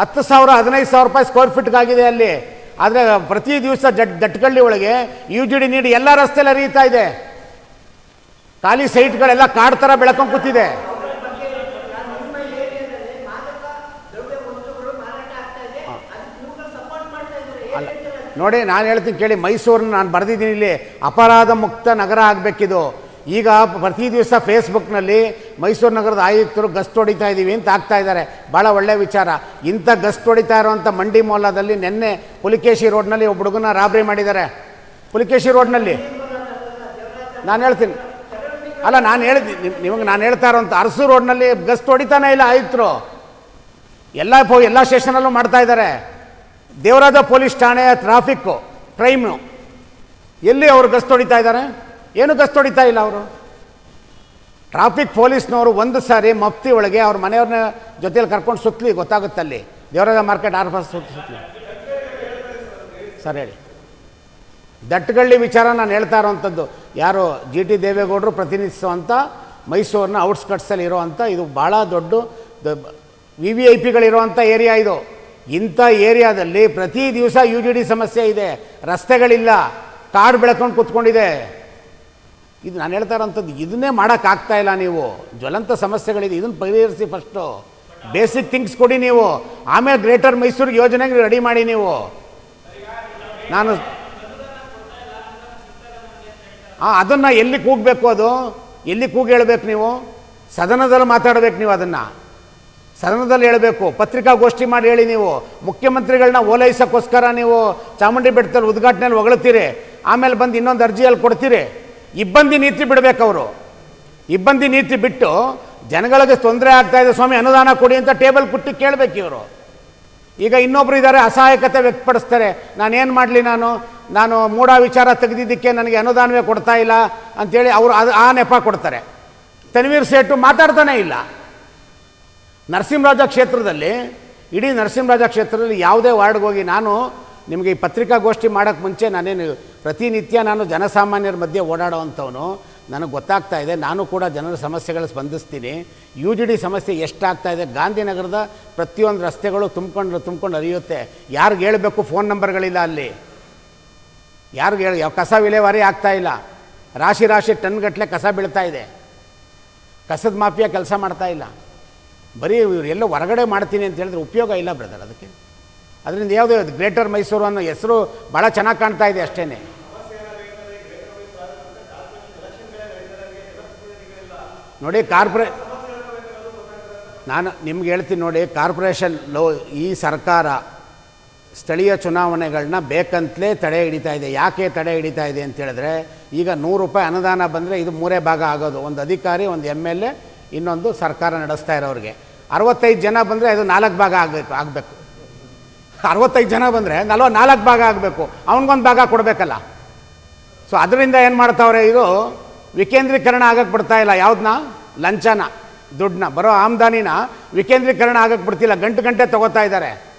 ಹತ್ತು ಸಾವಿರ, ಹದಿನೈದು ಸಾವಿರ ರೂಪಾಯಿ ಸ್ಕ್ವೇರ್ ಫೀಟ್ಗಾಗಿದೆ ಅಲ್ಲಿ. ಆದರೆ ಪ್ರತಿ ದಿವಸ ಜಟ್ ದಟ್ಗಳ್ಳಿ ಒಳಗೆ, ಯು ಜಿ ಡಿ ನೀಡಿ ಎಲ್ಲ ರಸ್ತೆಯಲ್ಲಿ ಹರಿಯುತ್ತಾ ಇದೆ. ಖಾಲಿ ಸೈಟ್ಗಳೆಲ್ಲ ಕಾಡ್ ಥರ ಬೆಳ್ಕೊಂಡು ಕೂತಿದೆ. ಅಲ್ಲ, ನೋಡಿ, ನಾನು ಹೇಳ್ತೀನಿ ಕೇಳಿ ಮೈಸೂರನ್ನ ನಾನು ಬರೆದಿದ್ದೀನಿ ಇಲ್ಲಿ. ಅಪರಾಧ ಮುಕ್ತ ನಗರ ಆಗಬೇಕಿದು. ಈಗ ಪ್ರತಿ ದಿವಸ ಫೇಸ್ಬುಕ್ನಲ್ಲಿ ಮೈಸೂರು ನಗರದ ಆಯುಕ್ತರು ಗಸ್ಟ್ ಹೊಡಿತಾ ಇದ್ದೀವಿ ಅಂತ ಆಗ್ತಾ ಇದ್ದಾರೆ. ಭಾಳ ಒಳ್ಳೆಯ ವಿಚಾರ. ಇಂಥ ಗಸ್ಟ್ ಹೊಡಿತಾ ಇರೋವಂಥ ಮಂಡಿ ಮೊಲದಲ್ಲಿ ನಿನ್ನೆ ಪುಲಿಕೇಶಿ ರೋಡ್ನಲ್ಲಿ ಒಬ್ಬ ಹುಡುಗನ ರಾಬರಿ ಮಾಡಿದ್ದಾರೆ. ಪುಲಿಕೇಶಿ ರೋಡ್ನಲ್ಲಿ. ನಾನು ಹೇಳ್ತೀನಿ ಅಲ್ಲ, ನಾನು ಹೇಳಿದ್ವಿ ನಿಮಗೆ ನಾನು ಹೇಳ್ತಾ ಇರೋಂಥ ಅರಸು ರೋಡ್ನಲ್ಲಿ ಗಸ್ಟ್ ಹೊಡಿತಾನೆ ಇಲ್ಲ ಆಯಿತು ಎಲ್ಲ ಪೋ ಎಲ್ಲ ಸ್ಟೇಷನಲ್ಲೂ ಮಾಡ್ತಾ ಇದ್ದಾರೆ ದೇವರಾಜ ಪೊಲೀಸ್ ಠಾಣೆ ಟ್ರಾಫಿಕ್ಕು, ಕ್ರೈಮು. ಎಲ್ಲಿ ಅವರು ಗಸ್ತು ಹೊಡಿತಾ ಇದ್ದಾರೆ ಏನು ಗಸ್ತು ಹೊಡಿತಾ ಇಲ್ಲ ಅವರು? ಟ್ರಾಫಿಕ್ ಪೊಲೀಸ್ನವರು ಒಂದು ಸಾರಿ ಮಫ್ತಿ ಒಳಗೆ ಅವ್ರ ಮನೆಯವ್ರನ್ನ ಜೊತೆಯಲ್ಲಿ ಕರ್ಕೊಂಡು ಸುತ್ತಲಿ ಗೊತ್ತಾಗುತ್ತೆ ಅಲ್ಲಿ. ದೇವರಾಜ ಮಾರ್ಕೆಟ್ ಆರ್ ಪಾಸ್ ಸುತ್ತ ಸುತ್ತಲಿ ಸರ್, ಹೇಳಿ. ದಟ್ಟಗಳ್ಳಿ ವಿಚಾರ ನಾನು ಹೇಳ್ತಾ ಇರೋವಂಥದ್ದು ಯಾರು ಜಿ ಟಿ ದೇವೇಗೌಡರು ಪ್ರತಿನಿಧಿಸುವಂಥ ಮೈಸೂರಿನ ಔಟ್ಸ್ಕಟ್ಸಲ್ಲಿ ಇರೋವಂಥ ಇದು ಭಾಳ ದೊಡ್ಡ ವಿ ವಿ ಐ ಪಿಗಳಿರುವಂಥ ಏರಿಯಾ ಇದು. ಇಂಥ ಏರಿಯಾದಲ್ಲಿ ಪ್ರತಿ ದಿವಸ ಯು ಜಿ ಡಿ ಸಮಸ್ಯೆ ಇದೆ, ರಸ್ತೆಗಳಿಲ್ಲ ಕಾಡು ಬೆಳ್ಕೊಂಡು ಕೂತ್ಕೊಂಡಿದೆ. ಇದು ನಾನು ಹೇಳ್ತಾ ಇರೋಂಥದ್ದು, ಇದನ್ನೇ ಮಾಡೋಕ್ಕಾಗ್ತಾ ಇಲ್ಲ ನೀವು. ಜ್ವಲಂತ ಸಮಸ್ಯೆಗಳಿದೆ, ಇದನ್ನು ಪರಿಹರಿಸಿ ಫಸ್ಟು ಬೇಸಿಕ್ ಥಿಂಗ್ಸ್ ಕೊಡಿ ನೀವು. ಆಮೇಲೆ ಗ್ರೇಟರ್ ಮೈಸೂರು ಯೋಜನೆಗೆ ರೆಡಿ ಮಾಡಿ ನೀವು. ನಾನು ಅದನ್ನು ಎಲ್ಲಿ ಕೂಗಬೇಕು ಅದು? ಎಲ್ಲಿ ಕೂಗಿ ಹೇಳಬೇಕು ನೀವು? ಸದನದಲ್ಲಿ ಮಾತಾಡಬೇಕು ನೀವು ಅದನ್ನು. ಸದನದಲ್ಲಿ ಹೇಳಬೇಕು. ಪತ್ರಿಕಾಗೋಷ್ಠಿ ಮಾಡಿ ಹೇಳಿ ನೀವು. ಮುಖ್ಯಮಂತ್ರಿಗಳನ್ನ ಓಲೈಸೋಕ್ಕೋಸ್ಕರ ನೀವು ಚಾಮುಂಡಿ ಬೆಟ್ಟದಲ್ಲಿ ಉದ್ಘಾಟನೆಯಲ್ಲಿ ಹೊಗಳ್ತೀರಿ. ಆಮೇಲೆ ಬಂದು ಇನ್ನೊಂದು ಅರ್ಜಿಯಲ್ಲಿ ಕೊಡ್ತೀರಿ. ಇಬ್ಬಂದಿ ನೀತಿ ಬಿಡಬೇಕು ಅವರು. ಇಬ್ಬಂದಿ ನೀತಿ ಬಿಟ್ಟು ಜನಗಳಿಗೆ ತೊಂದರೆ ಆಗ್ತಾ ಇದೆ ಸ್ವಾಮಿ, ಅನುದಾನ ಕೊಡಿ ಅಂತ ಟೇಬಲ್ ಕುಟ್ಟಿ ಕೇಳಬೇಕು ಇವರು. ಈಗ ಇನ್ನೊಬ್ರು ಇದ್ದಾರೆ, ಅಸಹಾಯಕತೆ ವ್ಯಕ್ತಪಡಿಸ್ತಾರೆ. ನಾನೇನು ಮಾಡಲಿ ನಾನು? ನಾನು ಮೂಢ ವಿಚಾರ ತೆಗೆದಿದ್ದಕ್ಕೆ ನನಗೆ ಅನುದಾನವೇ ಕೊಡ್ತಾ ಇಲ್ಲ ಅಂಥೇಳಿ ಅವರು ಅದು ಆ ನೆಪ ಕೊಡ್ತಾರೆ. ತನ್ವೀರ್ ಸೇಠು ಮಾತಾಡ್ತಾನೇ ಇಲ್ಲ. ನರಸಿಂಹರಾಜ ಕ್ಷೇತ್ರದಲ್ಲಿ, ಇಡೀ ನರಸಿಂಹರಾಜ ಕ್ಷೇತ್ರದಲ್ಲಿ ಯಾವುದೇ ವಾರ್ಡ್ಗೆ ಹೋಗಿ ನಾನು ನಿಮಗೆ ಈ ಪತ್ರಿಕಾಗೋಷ್ಠಿ ಮಾಡೋಕ್ಕೆ ಮುಂಚೆ ನಾನೇನು ಪ್ರತಿನಿತ್ಯ ನಾನು ಜನಸಾಮಾನ್ಯರ ಮಧ್ಯೆ ಓಡಾಡೋವಂಥವನು, ನನಗೆ ಗೊತ್ತಾಗ್ತಾ ಇದೆ, ನಾನು ಕೂಡ ಜನರ ಸಮಸ್ಯೆಗಳು ಸ್ಪಂದಿಸ್ತೀನಿ. ಯು ಜಿ ಡಿ ಸಮಸ್ಯೆ ಎಷ್ಟಾಗ್ತಾ ಇದೆ, ಗಾಂಧಿನಗರದ ಪ್ರತಿಯೊಂದು ರಸ್ತೆಗಳು ತುಂಬ್ಕೊಂಡು ತುಂಬ್ಕೊಂಡು ಹರಿಯುತ್ತೆ. ಯಾರಿಗೆ ಹೇಳಬೇಕು, ಫೋನ್ ನಂಬರ್ಗಳಿಲ್ಲ ಅಲ್ಲಿ. ಯಾರಿಗೆ ಹೇಳಿ, ಯಾವ ಕಸ ವಿಲೇವಾರಿ ಆಗ್ತಾ ಇಲ್ಲ. ರಾಶಿ ರಾಶಿ ಟನ್ಗಟ್ಟಲೆ ಕಸ ಬೀಳ್ತಾ ಇದೆ. ಕಸದ ಮಾಫಿಯಾ ಕೆಲಸ ಮಾಡ್ತಾ ಇಲ್ಲ. ಬರೀ ಎಲ್ಲೋ ಹೊರಗಡೆ ಮಾಡ್ತೀನಿ ಅಂತ ಹೇಳಿದ್ರೆ ಉಪಯೋಗ ಇಲ್ಲ ಬ್ರದರ್ ಅದಕ್ಕೆ. ಅದರಿಂದ ಯಾವುದೇ ಗ್ರೇಟರ್ ಮೈಸೂರು ಅನ್ನೋ ಹೆಸರು ಭಾಳ ಚೆನ್ನಾಗಿ ಕಾಣ್ತಾ ಇದೆ ಅಷ್ಟೇ ನೋಡಿ, ಕಾರ್ಪೊರೇ, ನಾನು ನಿಮ್ಗೆ ಹೇಳ್ತೀನಿ ನೋಡಿ, ಕಾರ್ಪೊರೇಷನ್ ಲೋ ಈ ಸರ್ಕಾರ ಸ್ಥಳೀಯ ಚುನಾವಣೆಗಳನ್ನ ಬೇಕಂತಲೇ ತಡೆ ಹಿಡಿತಾ ಇದೆ. ಯಾಕೆ ತಡೆ ಹಿಡಿತಾ ಇದೆ ಅಂತ ಹೇಳಿದ್ರೆ, ಈಗ ನೂರು ರೂಪಾಯಿ ಅನುದಾನ ಬಂದರೆ ಇದು ಮೂರೇ ಭಾಗ ಆಗೋದು. ಒಂದು ಅಧಿಕಾರಿ, ಒಂದು ಎಂ ಎಲ್ ಎ, ಇನ್ನೊಂದು ಸರ್ಕಾರ ನಡೆಸ್ತಾ ಇರೋರಿಗೆ. ಅರವತ್ತೈದು ಜನ ಬಂದರೆ ಅದು ನಾಲ್ಕು ಭಾಗ ಆಗಬೇಕು ಆಗಬೇಕು. ಅರವತ್ತೈದು ಜನ ಬಂದರೆ ನಲ್ವ, ನಾಲ್ಕು ಭಾಗ ಆಗಬೇಕು. ಅವನಿಗೊಂದು ಭಾಗ ಕೊಡಬೇಕಲ್ಲ. ಸೊ ಅದರಿಂದ ಏನು ಮಾಡ್ತಾವ್ರೆ ಇದು? ವಿಕೇಂದ್ರೀಕರಣ ಆಗಕ್ಕೆ ಬಿಡ್ತಾ ಇಲ್ಲ. ಯಾವುದನ್ನ ಲಂಚನ ದುಡ್ಡನ್ನ ಬರೋ ಆಮ್ದಾನಿನ ವಿಕೇಂದ್ರೀಕರಣ ಆಗಕ್ಕೆ ಬಿಡ್ತಿಲ್ಲ. ಗಂಟು ಗಂಟೆ ತಗೋತಾ ಇದ್ದಾರೆ.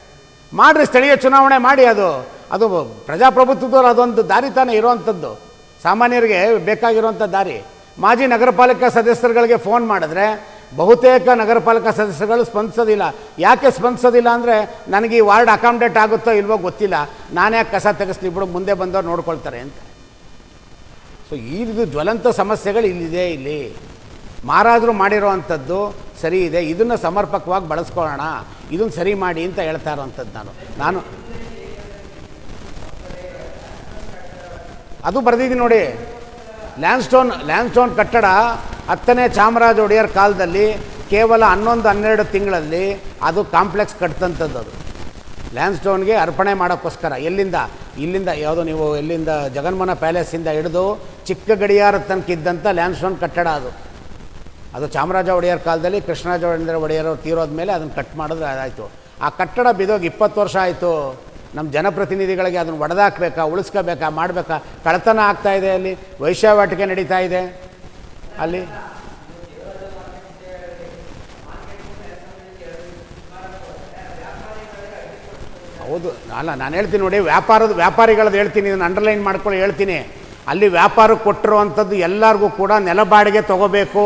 ಮಾಡಿರಿ ಸ್ಥಳೀಯ ಚುನಾವಣೆ ಮಾಡಿ ಅದು. ಅದು ಪ್ರಜಾಪ್ರಭುತ್ವದವ್ರು ಅದೊಂದು ದಾರಿ ತಾನೇ ಇರುವಂಥದ್ದು. ಸಾಮಾನ್ಯರಿಗೆ ಬೇಕಾಗಿರುವಂಥ ದಾರಿ. ಮಾಜಿ ನಗರ ಪಾಲಿಕಾ ಸದಸ್ಯರುಗಳಿಗೆ ಫೋನ್ ಮಾಡಿದ್ರೆ ಬಹುತೇಕ ನಗರ ಪಾಲಿಕಾ ಸದಸ್ಯರುಗಳು ಸ್ಪಂದಿಸೋದಿಲ್ಲ. ಯಾಕೆ ಸ್ಪಂದಿಸೋದಿಲ್ಲ ಅಂದರೆ ನನಗೆ ಈ ವಾರ್ಡ್ ಅಕಾಮಡೇಟ್ ಆಗುತ್ತೋ ಇಲ್ವೋ ಗೊತ್ತಿಲ್ಲ. ನಾನೇ ಕಸ ತೆಗೆಸ್ಲಿ ಬಿಡು ಮುಂದೆ ಬಂದವ್ರು ನೋಡ್ಕೊಳ್ತಾರೆ ಅಂತ. ಸೊ ಈ ಜ್ವಲಂತ ಸಮಸ್ಯೆಗಳು ಇಲ್ಲಿದೆ ಇಲ್ಲಿ. ಮಾರಾದರೂ ಮಾಡಿರೋವಂಥದ್ದು ಸರಿ ಇದೆ, ಇದನ್ನು ಸಮರ್ಪಕವಾಗಿ ಬಳಸ್ಕೊಳ್ಳೋಣ, ಇದನ್ನು ಸರಿ ಮಾಡಿ ಅಂತ ಹೇಳ್ತಾ ಇರೋವಂಥದ್ದು ನಾನು. ನಾನು ಅದು ಬರೆದಿದ್ದೀನಿ ನೋಡಿ. ಲ್ಯಾಂಡ್ಸ್ಟೋನ್ ಲ್ಯಾಂಡ್ಸ್ಟೋನ್ ಕಟ್ಟಡ ಹತ್ತನೇ ಚಾಮರಾಜ ಒಡೆಯರ್ ಕಾಲದಲ್ಲಿ ಕೇವಲ ಹನ್ನೊಂದು, ಹನ್ನೆರಡು ತಿಂಗಳಲ್ಲಿ ಅದು ಕಾಂಪ್ಲೆಕ್ಸ್ ಕಟ್ತಂಥದ್ದು ಅದು. ಲ್ಯಾಂಡ್ಸ್ಟೋನ್ಗೆ ಅರ್ಪಣೆ ಮಾಡೋಕ್ಕೋಸ್ಕರ ಎಲ್ಲಿಂದ, ಇಲ್ಲಿಂದ ಯಾವುದೋ ನೀವು ಎಲ್ಲಿಂದ ಜಗನ್ಮೋಹನ ಪ್ಯಾಲೇಸಿಂದ ಹಿಡಿದು ಚಿಕ್ಕ ಗಡಿಯಾರ ತನಕ ಇದ್ದಂಥ ಲ್ಯಾಂಡ್ಸ್ಟೋನ್ ಕಟ್ಟಡ ಅದು. ಅದು ಚಾಮರಾಜ ಒಡೆಯರ್ ಕಾಲದಲ್ಲಿ ಕೃಷ್ಣರಾಜ ಒಡೆಯರ್ ಅವ್ರು ತೀರೋದ ಮೇಲೆ ಅದನ್ನು ಕಟ್ ಮಾಡಿದ್ರೆ ಅದಾಯಿತು ಆ ಕಟ್ಟಡ ಬಿದೋಗಿ ಇಪ್ಪತ್ತು ವರ್ಷ ಆಯಿತು. ನಮ್ಮ ಜನಪ್ರತಿನಿಧಿಗಳಿಗೆ ಅದನ್ನು ಒಡೆದಾಕಬೇಕಾ, ಉಳಿಸ್ಕೋಬೇಕಾ, ಮಾಡಬೇಕಾ? ಕಳತನ ಆಗ್ತಾ ಇದೆ ಅಲ್ಲಿ ವೈಶ್ಯವಾಟಿಕೆ ನಡೀತಾ ಇದೆ ಅಲ್ಲಿ. ಹೌದು, ಅಲ್ಲ, ನಾನು ಹೇಳ್ತೀನಿ ನೋಡಿ, ವ್ಯಾಪಾರದ ವ್ಯಾಪಾರಿಗಳದ್ದು ಹೇಳ್ತೀನಿ, ಇದನ್ನು ಅಂಡರ್ಲೈನ್ ಮಾಡ್ಕೊಳ್ಳಿ, ಹೇಳ್ತೀನಿ. ಅಲ್ಲಿ ವ್ಯಾಪಾರಕ್ಕೆ ಕೊಟ್ಟಿರುವಂಥದ್ದು ಎಲ್ಲರಿಗೂ ಕೂಡ ನೆಲ ಬಾಡಿಗೆ ತೊಗೋಬೇಕು.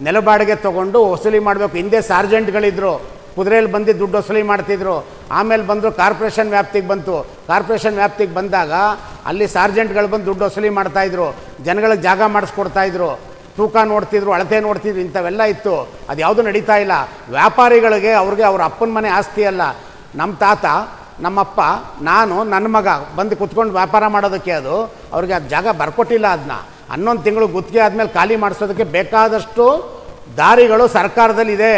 ನೆಲ ಬಾಡಿಗೆ ತೊಗೊಂಡು ವಸೂಲಿ ಮಾಡಬೇಕು. ಹಿಂದೆ ಸಾರ್ಜೆಂಟ್ಗಳಿದ್ರು. ಕುದುರೆಯಲ್ಲಿ ಬಂದು ದುಡ್ಡು ವಸೂಲಿ ಮಾಡ್ತಿದ್ರು. ಆಮೇಲೆ ಬಂದರು ಕಾರ್ಪೊರೇಷನ್ ವ್ಯಾಪ್ತಿಗೆ ಬಂತು. ಕಾರ್ಪೊರೇಷನ್ ವ್ಯಾಪ್ತಿಗೆ ಬಂದಾಗ ಅಲ್ಲಿ ಸಾರ್ಜೆಂಟ್ಗಳು ಬಂದು ದುಡ್ಡು ವಸೂಲಿ ಮಾಡ್ತಾಯಿದ್ರು ಜನಗಳಿಗೆ ಜಾಗ ಮಾಡಿಸ್ಕೊಡ್ತಾಯಿದ್ರು ತೂಕ ನೋಡ್ತಿದ್ರು, ಅಳತೆ ನೋಡ್ತಿದ್ರು, ಇಂಥವೆಲ್ಲ ಇತ್ತು. ಅದು ಯಾವುದೂ ನಡೀತಾ ಇಲ್ಲ. ವ್ಯಾಪಾರಿಗಳಿಗೆ ಅವ್ರಿಗೆ ಅವ್ರ ಅಪ್ಪನ ಮನೆ ಆಸ್ತಿ ಅಲ್ಲ. ನಮ್ಮ ತಾತ, ನಮ್ಮಪ್ಪ, ನಾನು ನನ್ನ ಮಗ ಬಂದು ಕುತ್ಕೊಂಡು ವ್ಯಾಪಾರ ಮಾಡೋದಕ್ಕೆ ಅದು. ಅವ್ರಿಗೆ ಅದು ಜಾಗ ಬರ್ಕೊಟ್ಟಿಲ್ಲ ಅದನ್ನ ಹನ್ನೊಂದು ತಿಂಗಳು ಗುತ್ತಿಗೆ ಆದಮೇಲೆ ಖಾಲಿ ಮಾಡಿಸೋದಕ್ಕೆ ಬೇಕಾದಷ್ಟು ದಾರಿಗಳು ಸರ್ಕಾರದಲ್ಲಿದೆ.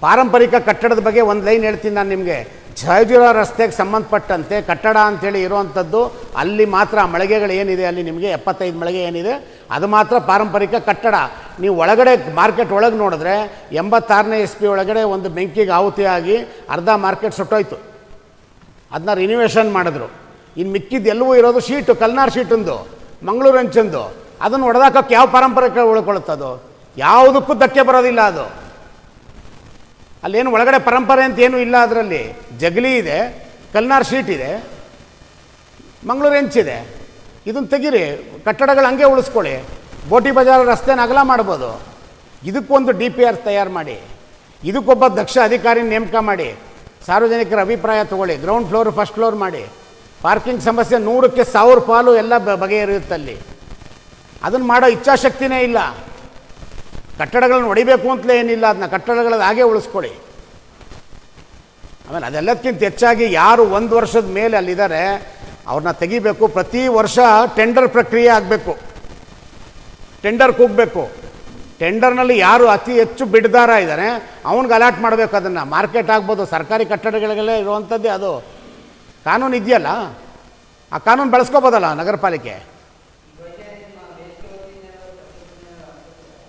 ಪಾರಂಪರಿಕ ಕಟ್ಟಡದ ಬಗ್ಗೆ ಒಂದು ಲೈನ್ ಹೇಳ್ತೀನಿ ನಾನು ನಿಮಗೆ. ಜಯಜುರ ರಸ್ತೆಗೆ ಸಂಬಂಧಪಟ್ಟಂತೆ ಕಟ್ಟಡ ಅಂತೇಳಿ ಇರುವಂಥದ್ದು ಅಲ್ಲಿ ಮಾತ್ರ ಆ ಮಳಿಗೆಗಳು ಏನಿದೆ, ಅಲ್ಲಿ ನಿಮಗೆ ಎಪ್ಪತ್ತೈದು ಮಳಿಗೆ ಏನಿದೆ, ಅದು ಮಾತ್ರ ಪಾರಂಪರಿಕ ಕಟ್ಟಡ. ನೀವು ಒಳಗಡೆ ಮಾರ್ಕೆಟ್ ಒಳಗೆ ನೋಡಿದ್ರೆ ಎಂಬತ್ತಾರನೇ ಎಸ್ ಪಿ ಒಳಗಡೆ ಒಂದು ಬೆಂಕಿಗೆ ಆಹುತಿಯಾಗಿ ಅರ್ಧ ಮಾರ್ಕೆಟ್ ಸುಟ್ಟೋಯ್ತು. ಅದನ್ನ ರಿನಿವೇಷನ್ ಮಾಡಿದ್ರು. ಇನ್ನು ಮಿಕ್ಕಿದ್ದು ಎಲ್ಲವೂ ಇರೋದು ಶೀಟು ಕಲ್ನಾರ್ ಶೀಟಂದು, ಮಂಗಳೂರು ಅಂಚಂದು ಅದನ್ನು ಹೊಡೆದಾಕಕ್ಕೆ ಯಾವ ಪರಂಪರೆ ಉಳ್ಕೊಳುತ್ತದು ಯಾವುದಕ್ಕೂ ಧಕ್ಕೆ ಬರೋದಿಲ್ಲ ಅದು. ಅಲ್ಲೇನು ಒಳಗಡೆ ಪರಂಪರೆ ಅಂತ ಏನೂ ಇಲ್ಲ ಅದರಲ್ಲಿ. ಜಗಲಿ ಇದೆ ಕಲ್ನಾರ್ ಶೀಟ್ ಇದೆ, ಮಂಗಳೂರು ಹೆಂಚಿದೆ. ಇದನ್ನು ತೆಗೀರಿ, ಕಟ್ಟಡಗಳು ಹಂಗೆ ಉಳಿಸ್ಕೊಳ್ಳಿ. ಬೋಟಿ ಬಜಾರ್ ರಸ್ತೆನ ಅಗಲ ಮಾಡ್ಬೋದು. ಇದಕ್ಕೊಂದು ಡಿ ಪಿ ಆರ್ ತಯಾರು ಮಾಡಿ. ಇದಕ್ಕೊಬ್ಬ ದಕ್ಷ ಅಧಿಕಾರಿ ನೇಮಕ ಮಾಡಿ. ಸಾರ್ವಜನಿಕರ ಅಭಿಪ್ರಾಯ ತಗೊಳ್ಳಿ. ಗ್ರೌಂಡ್ ಫ್ಲೋರ್, ಫಸ್ಟ್ ಫ್ಲೋರ್ ಮಾಡಿ. ಪಾರ್ಕಿಂಗ್ ಸಮಸ್ಯೆ ನೂರಕ್ಕೆ ಸಾವಿರ ಪಾಲು ಎಲ್ಲ ಬಗೆಹರಿಯುತ್ತಲ್ಲಿ ಅದನ್ನು ಮಾಡೋ ಇಚ್ಛಾಶಕ್ತಿನೇ ಇಲ್ಲ. ಕಟ್ಟಡಗಳನ್ನು ಹೊಡಿಬೇಕು ಅಂತಲೇ ಏನಿಲ್ಲ ಅದನ್ನ ಕಟ್ಟಡಗಳಲ್ಲಿ ಹಾಗೆ ಉಳಿಸ್ಕೊಳ್ಳಿ ಆಮೇಲೆ ಅದೆಲ್ಲದಕ್ಕಿಂತ ಹೆಚ್ಚಾಗಿ ಯಾರು ಒಂದು ವರ್ಷದ ಮೇಲೆ ಅಲ್ಲಿದ್ದಾರೆ ಅವ್ರನ್ನ ತೆಗಿಬೇಕು. ಪ್ರತಿ ವರ್ಷ ಟೆಂಡರ್ ಪ್ರಕ್ರಿಯೆ ಆಗಬೇಕು. ಟೆಂಡರ್ ಕೂಗಬೇಕು. ಟೆಂಡರ್ನಲ್ಲಿ ಯಾರು ಅತಿ ಹೆಚ್ಚು ಬಿಡ್ದಾರ ಇದ್ದಾರೆ ಅವ್ನಿಗೆ ಅಲಾಟ್ ಮಾಡಬೇಕು ಅದನ್ನು. ಮಾರ್ಕೆಟ್ ಆಗ್ಬೋದು, ಸರ್ಕಾರಿ ಕಟ್ಟಡಗಳಿಗೆಲ್ಲ ಇರುವಂಥದ್ದೇ ಅದು. ಕಾನೂನು ಇದೆಯಲ್ಲ? ಆ ಕಾನೂನು ಬಳಸ್ಕೋಬೋದಲ್ಲ ನಗರ ಪಾಲಿಕೆ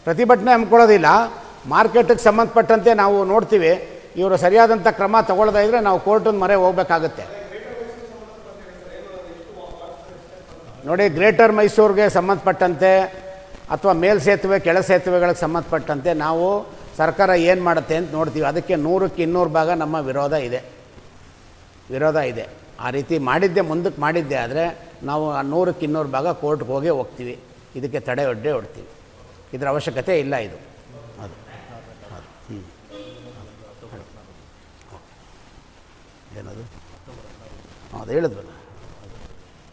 ಪ್ರತಿಭಟನೆ ಹಮ್ಮಿಕೊಳ್ಳೋದಿಲ್ಲ. ಮಾರ್ಕೆಟಿಗೆ ಸಂಬಂಧಪಟ್ಟಂತೆ ನಾವು ನೋಡ್ತೀವಿ. ಇವರು ಸರಿಯಾದಂಥ ಕ್ರಮ ತಗೊಳ್ಳದೇ ಇದ್ದರೆ ನಾವು ಕೋರ್ಟಿನ ಮರೆ ಹೋಗಬೇಕಾಗುತ್ತೆ. ನೋಡಿ, ಗ್ರೇಟರ್ ಮೈಸೂರಿಗೆ ಸಂಬಂಧಪಟ್ಟಂತೆ ಅಥವಾ ಮೇಲ್ಸೇತುವೆ ಕೆಳ ಸೇತುವೆಗಳಿಗೆ ಸಂಬಂಧಪಟ್ಟಂತೆ ನಾವು ಸರ್ಕಾರ ಏನು ಮಾಡುತ್ತೆ ಅಂತ ನೋಡ್ತೀವಿ. ಅದಕ್ಕೆ ನೂರಕ್ಕೆ ಇನ್ನೂರು ಭಾಗ ನಮ್ಮ ವಿರೋಧ ಇದೆ. ವಿರೋಧ ಇದೆ. ಆ ರೀತಿ ಮಾಡಿದ್ದೆ, ಮುಂದಕ್ಕೆ ಮಾಡಿದ್ದೆ ಆದರೆ ನಾವು ನೂರಕ್ಕೆ ಇನ್ನೂರು ಭಾಗ ಕೋರ್ಟ್ಗೆ ಹೋಗೇ ಹೋಗ್ತೀವಿ. ಇದಕ್ಕೆ ತಡೆ ಒಡ್ಡೆ ಹೊಡ್ತೀವಿ. ಇದರ ಅವಶ್ಯಕತೆ ಇಲ್ಲ ಇದು. ಅದು. ಅದು. ಹ್ಞೂ ಏನದು? ಅದು ಹೇಳಿದ್ವಲ್ಲ.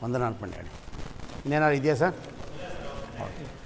ವಂದನಾ ಅನ್ಕೊಂಡು ಹೇಳಿ. ಇನ್ನೇನಾದ್ರು ಇದೆಯಾ ಸರ್? ಓಕೆ.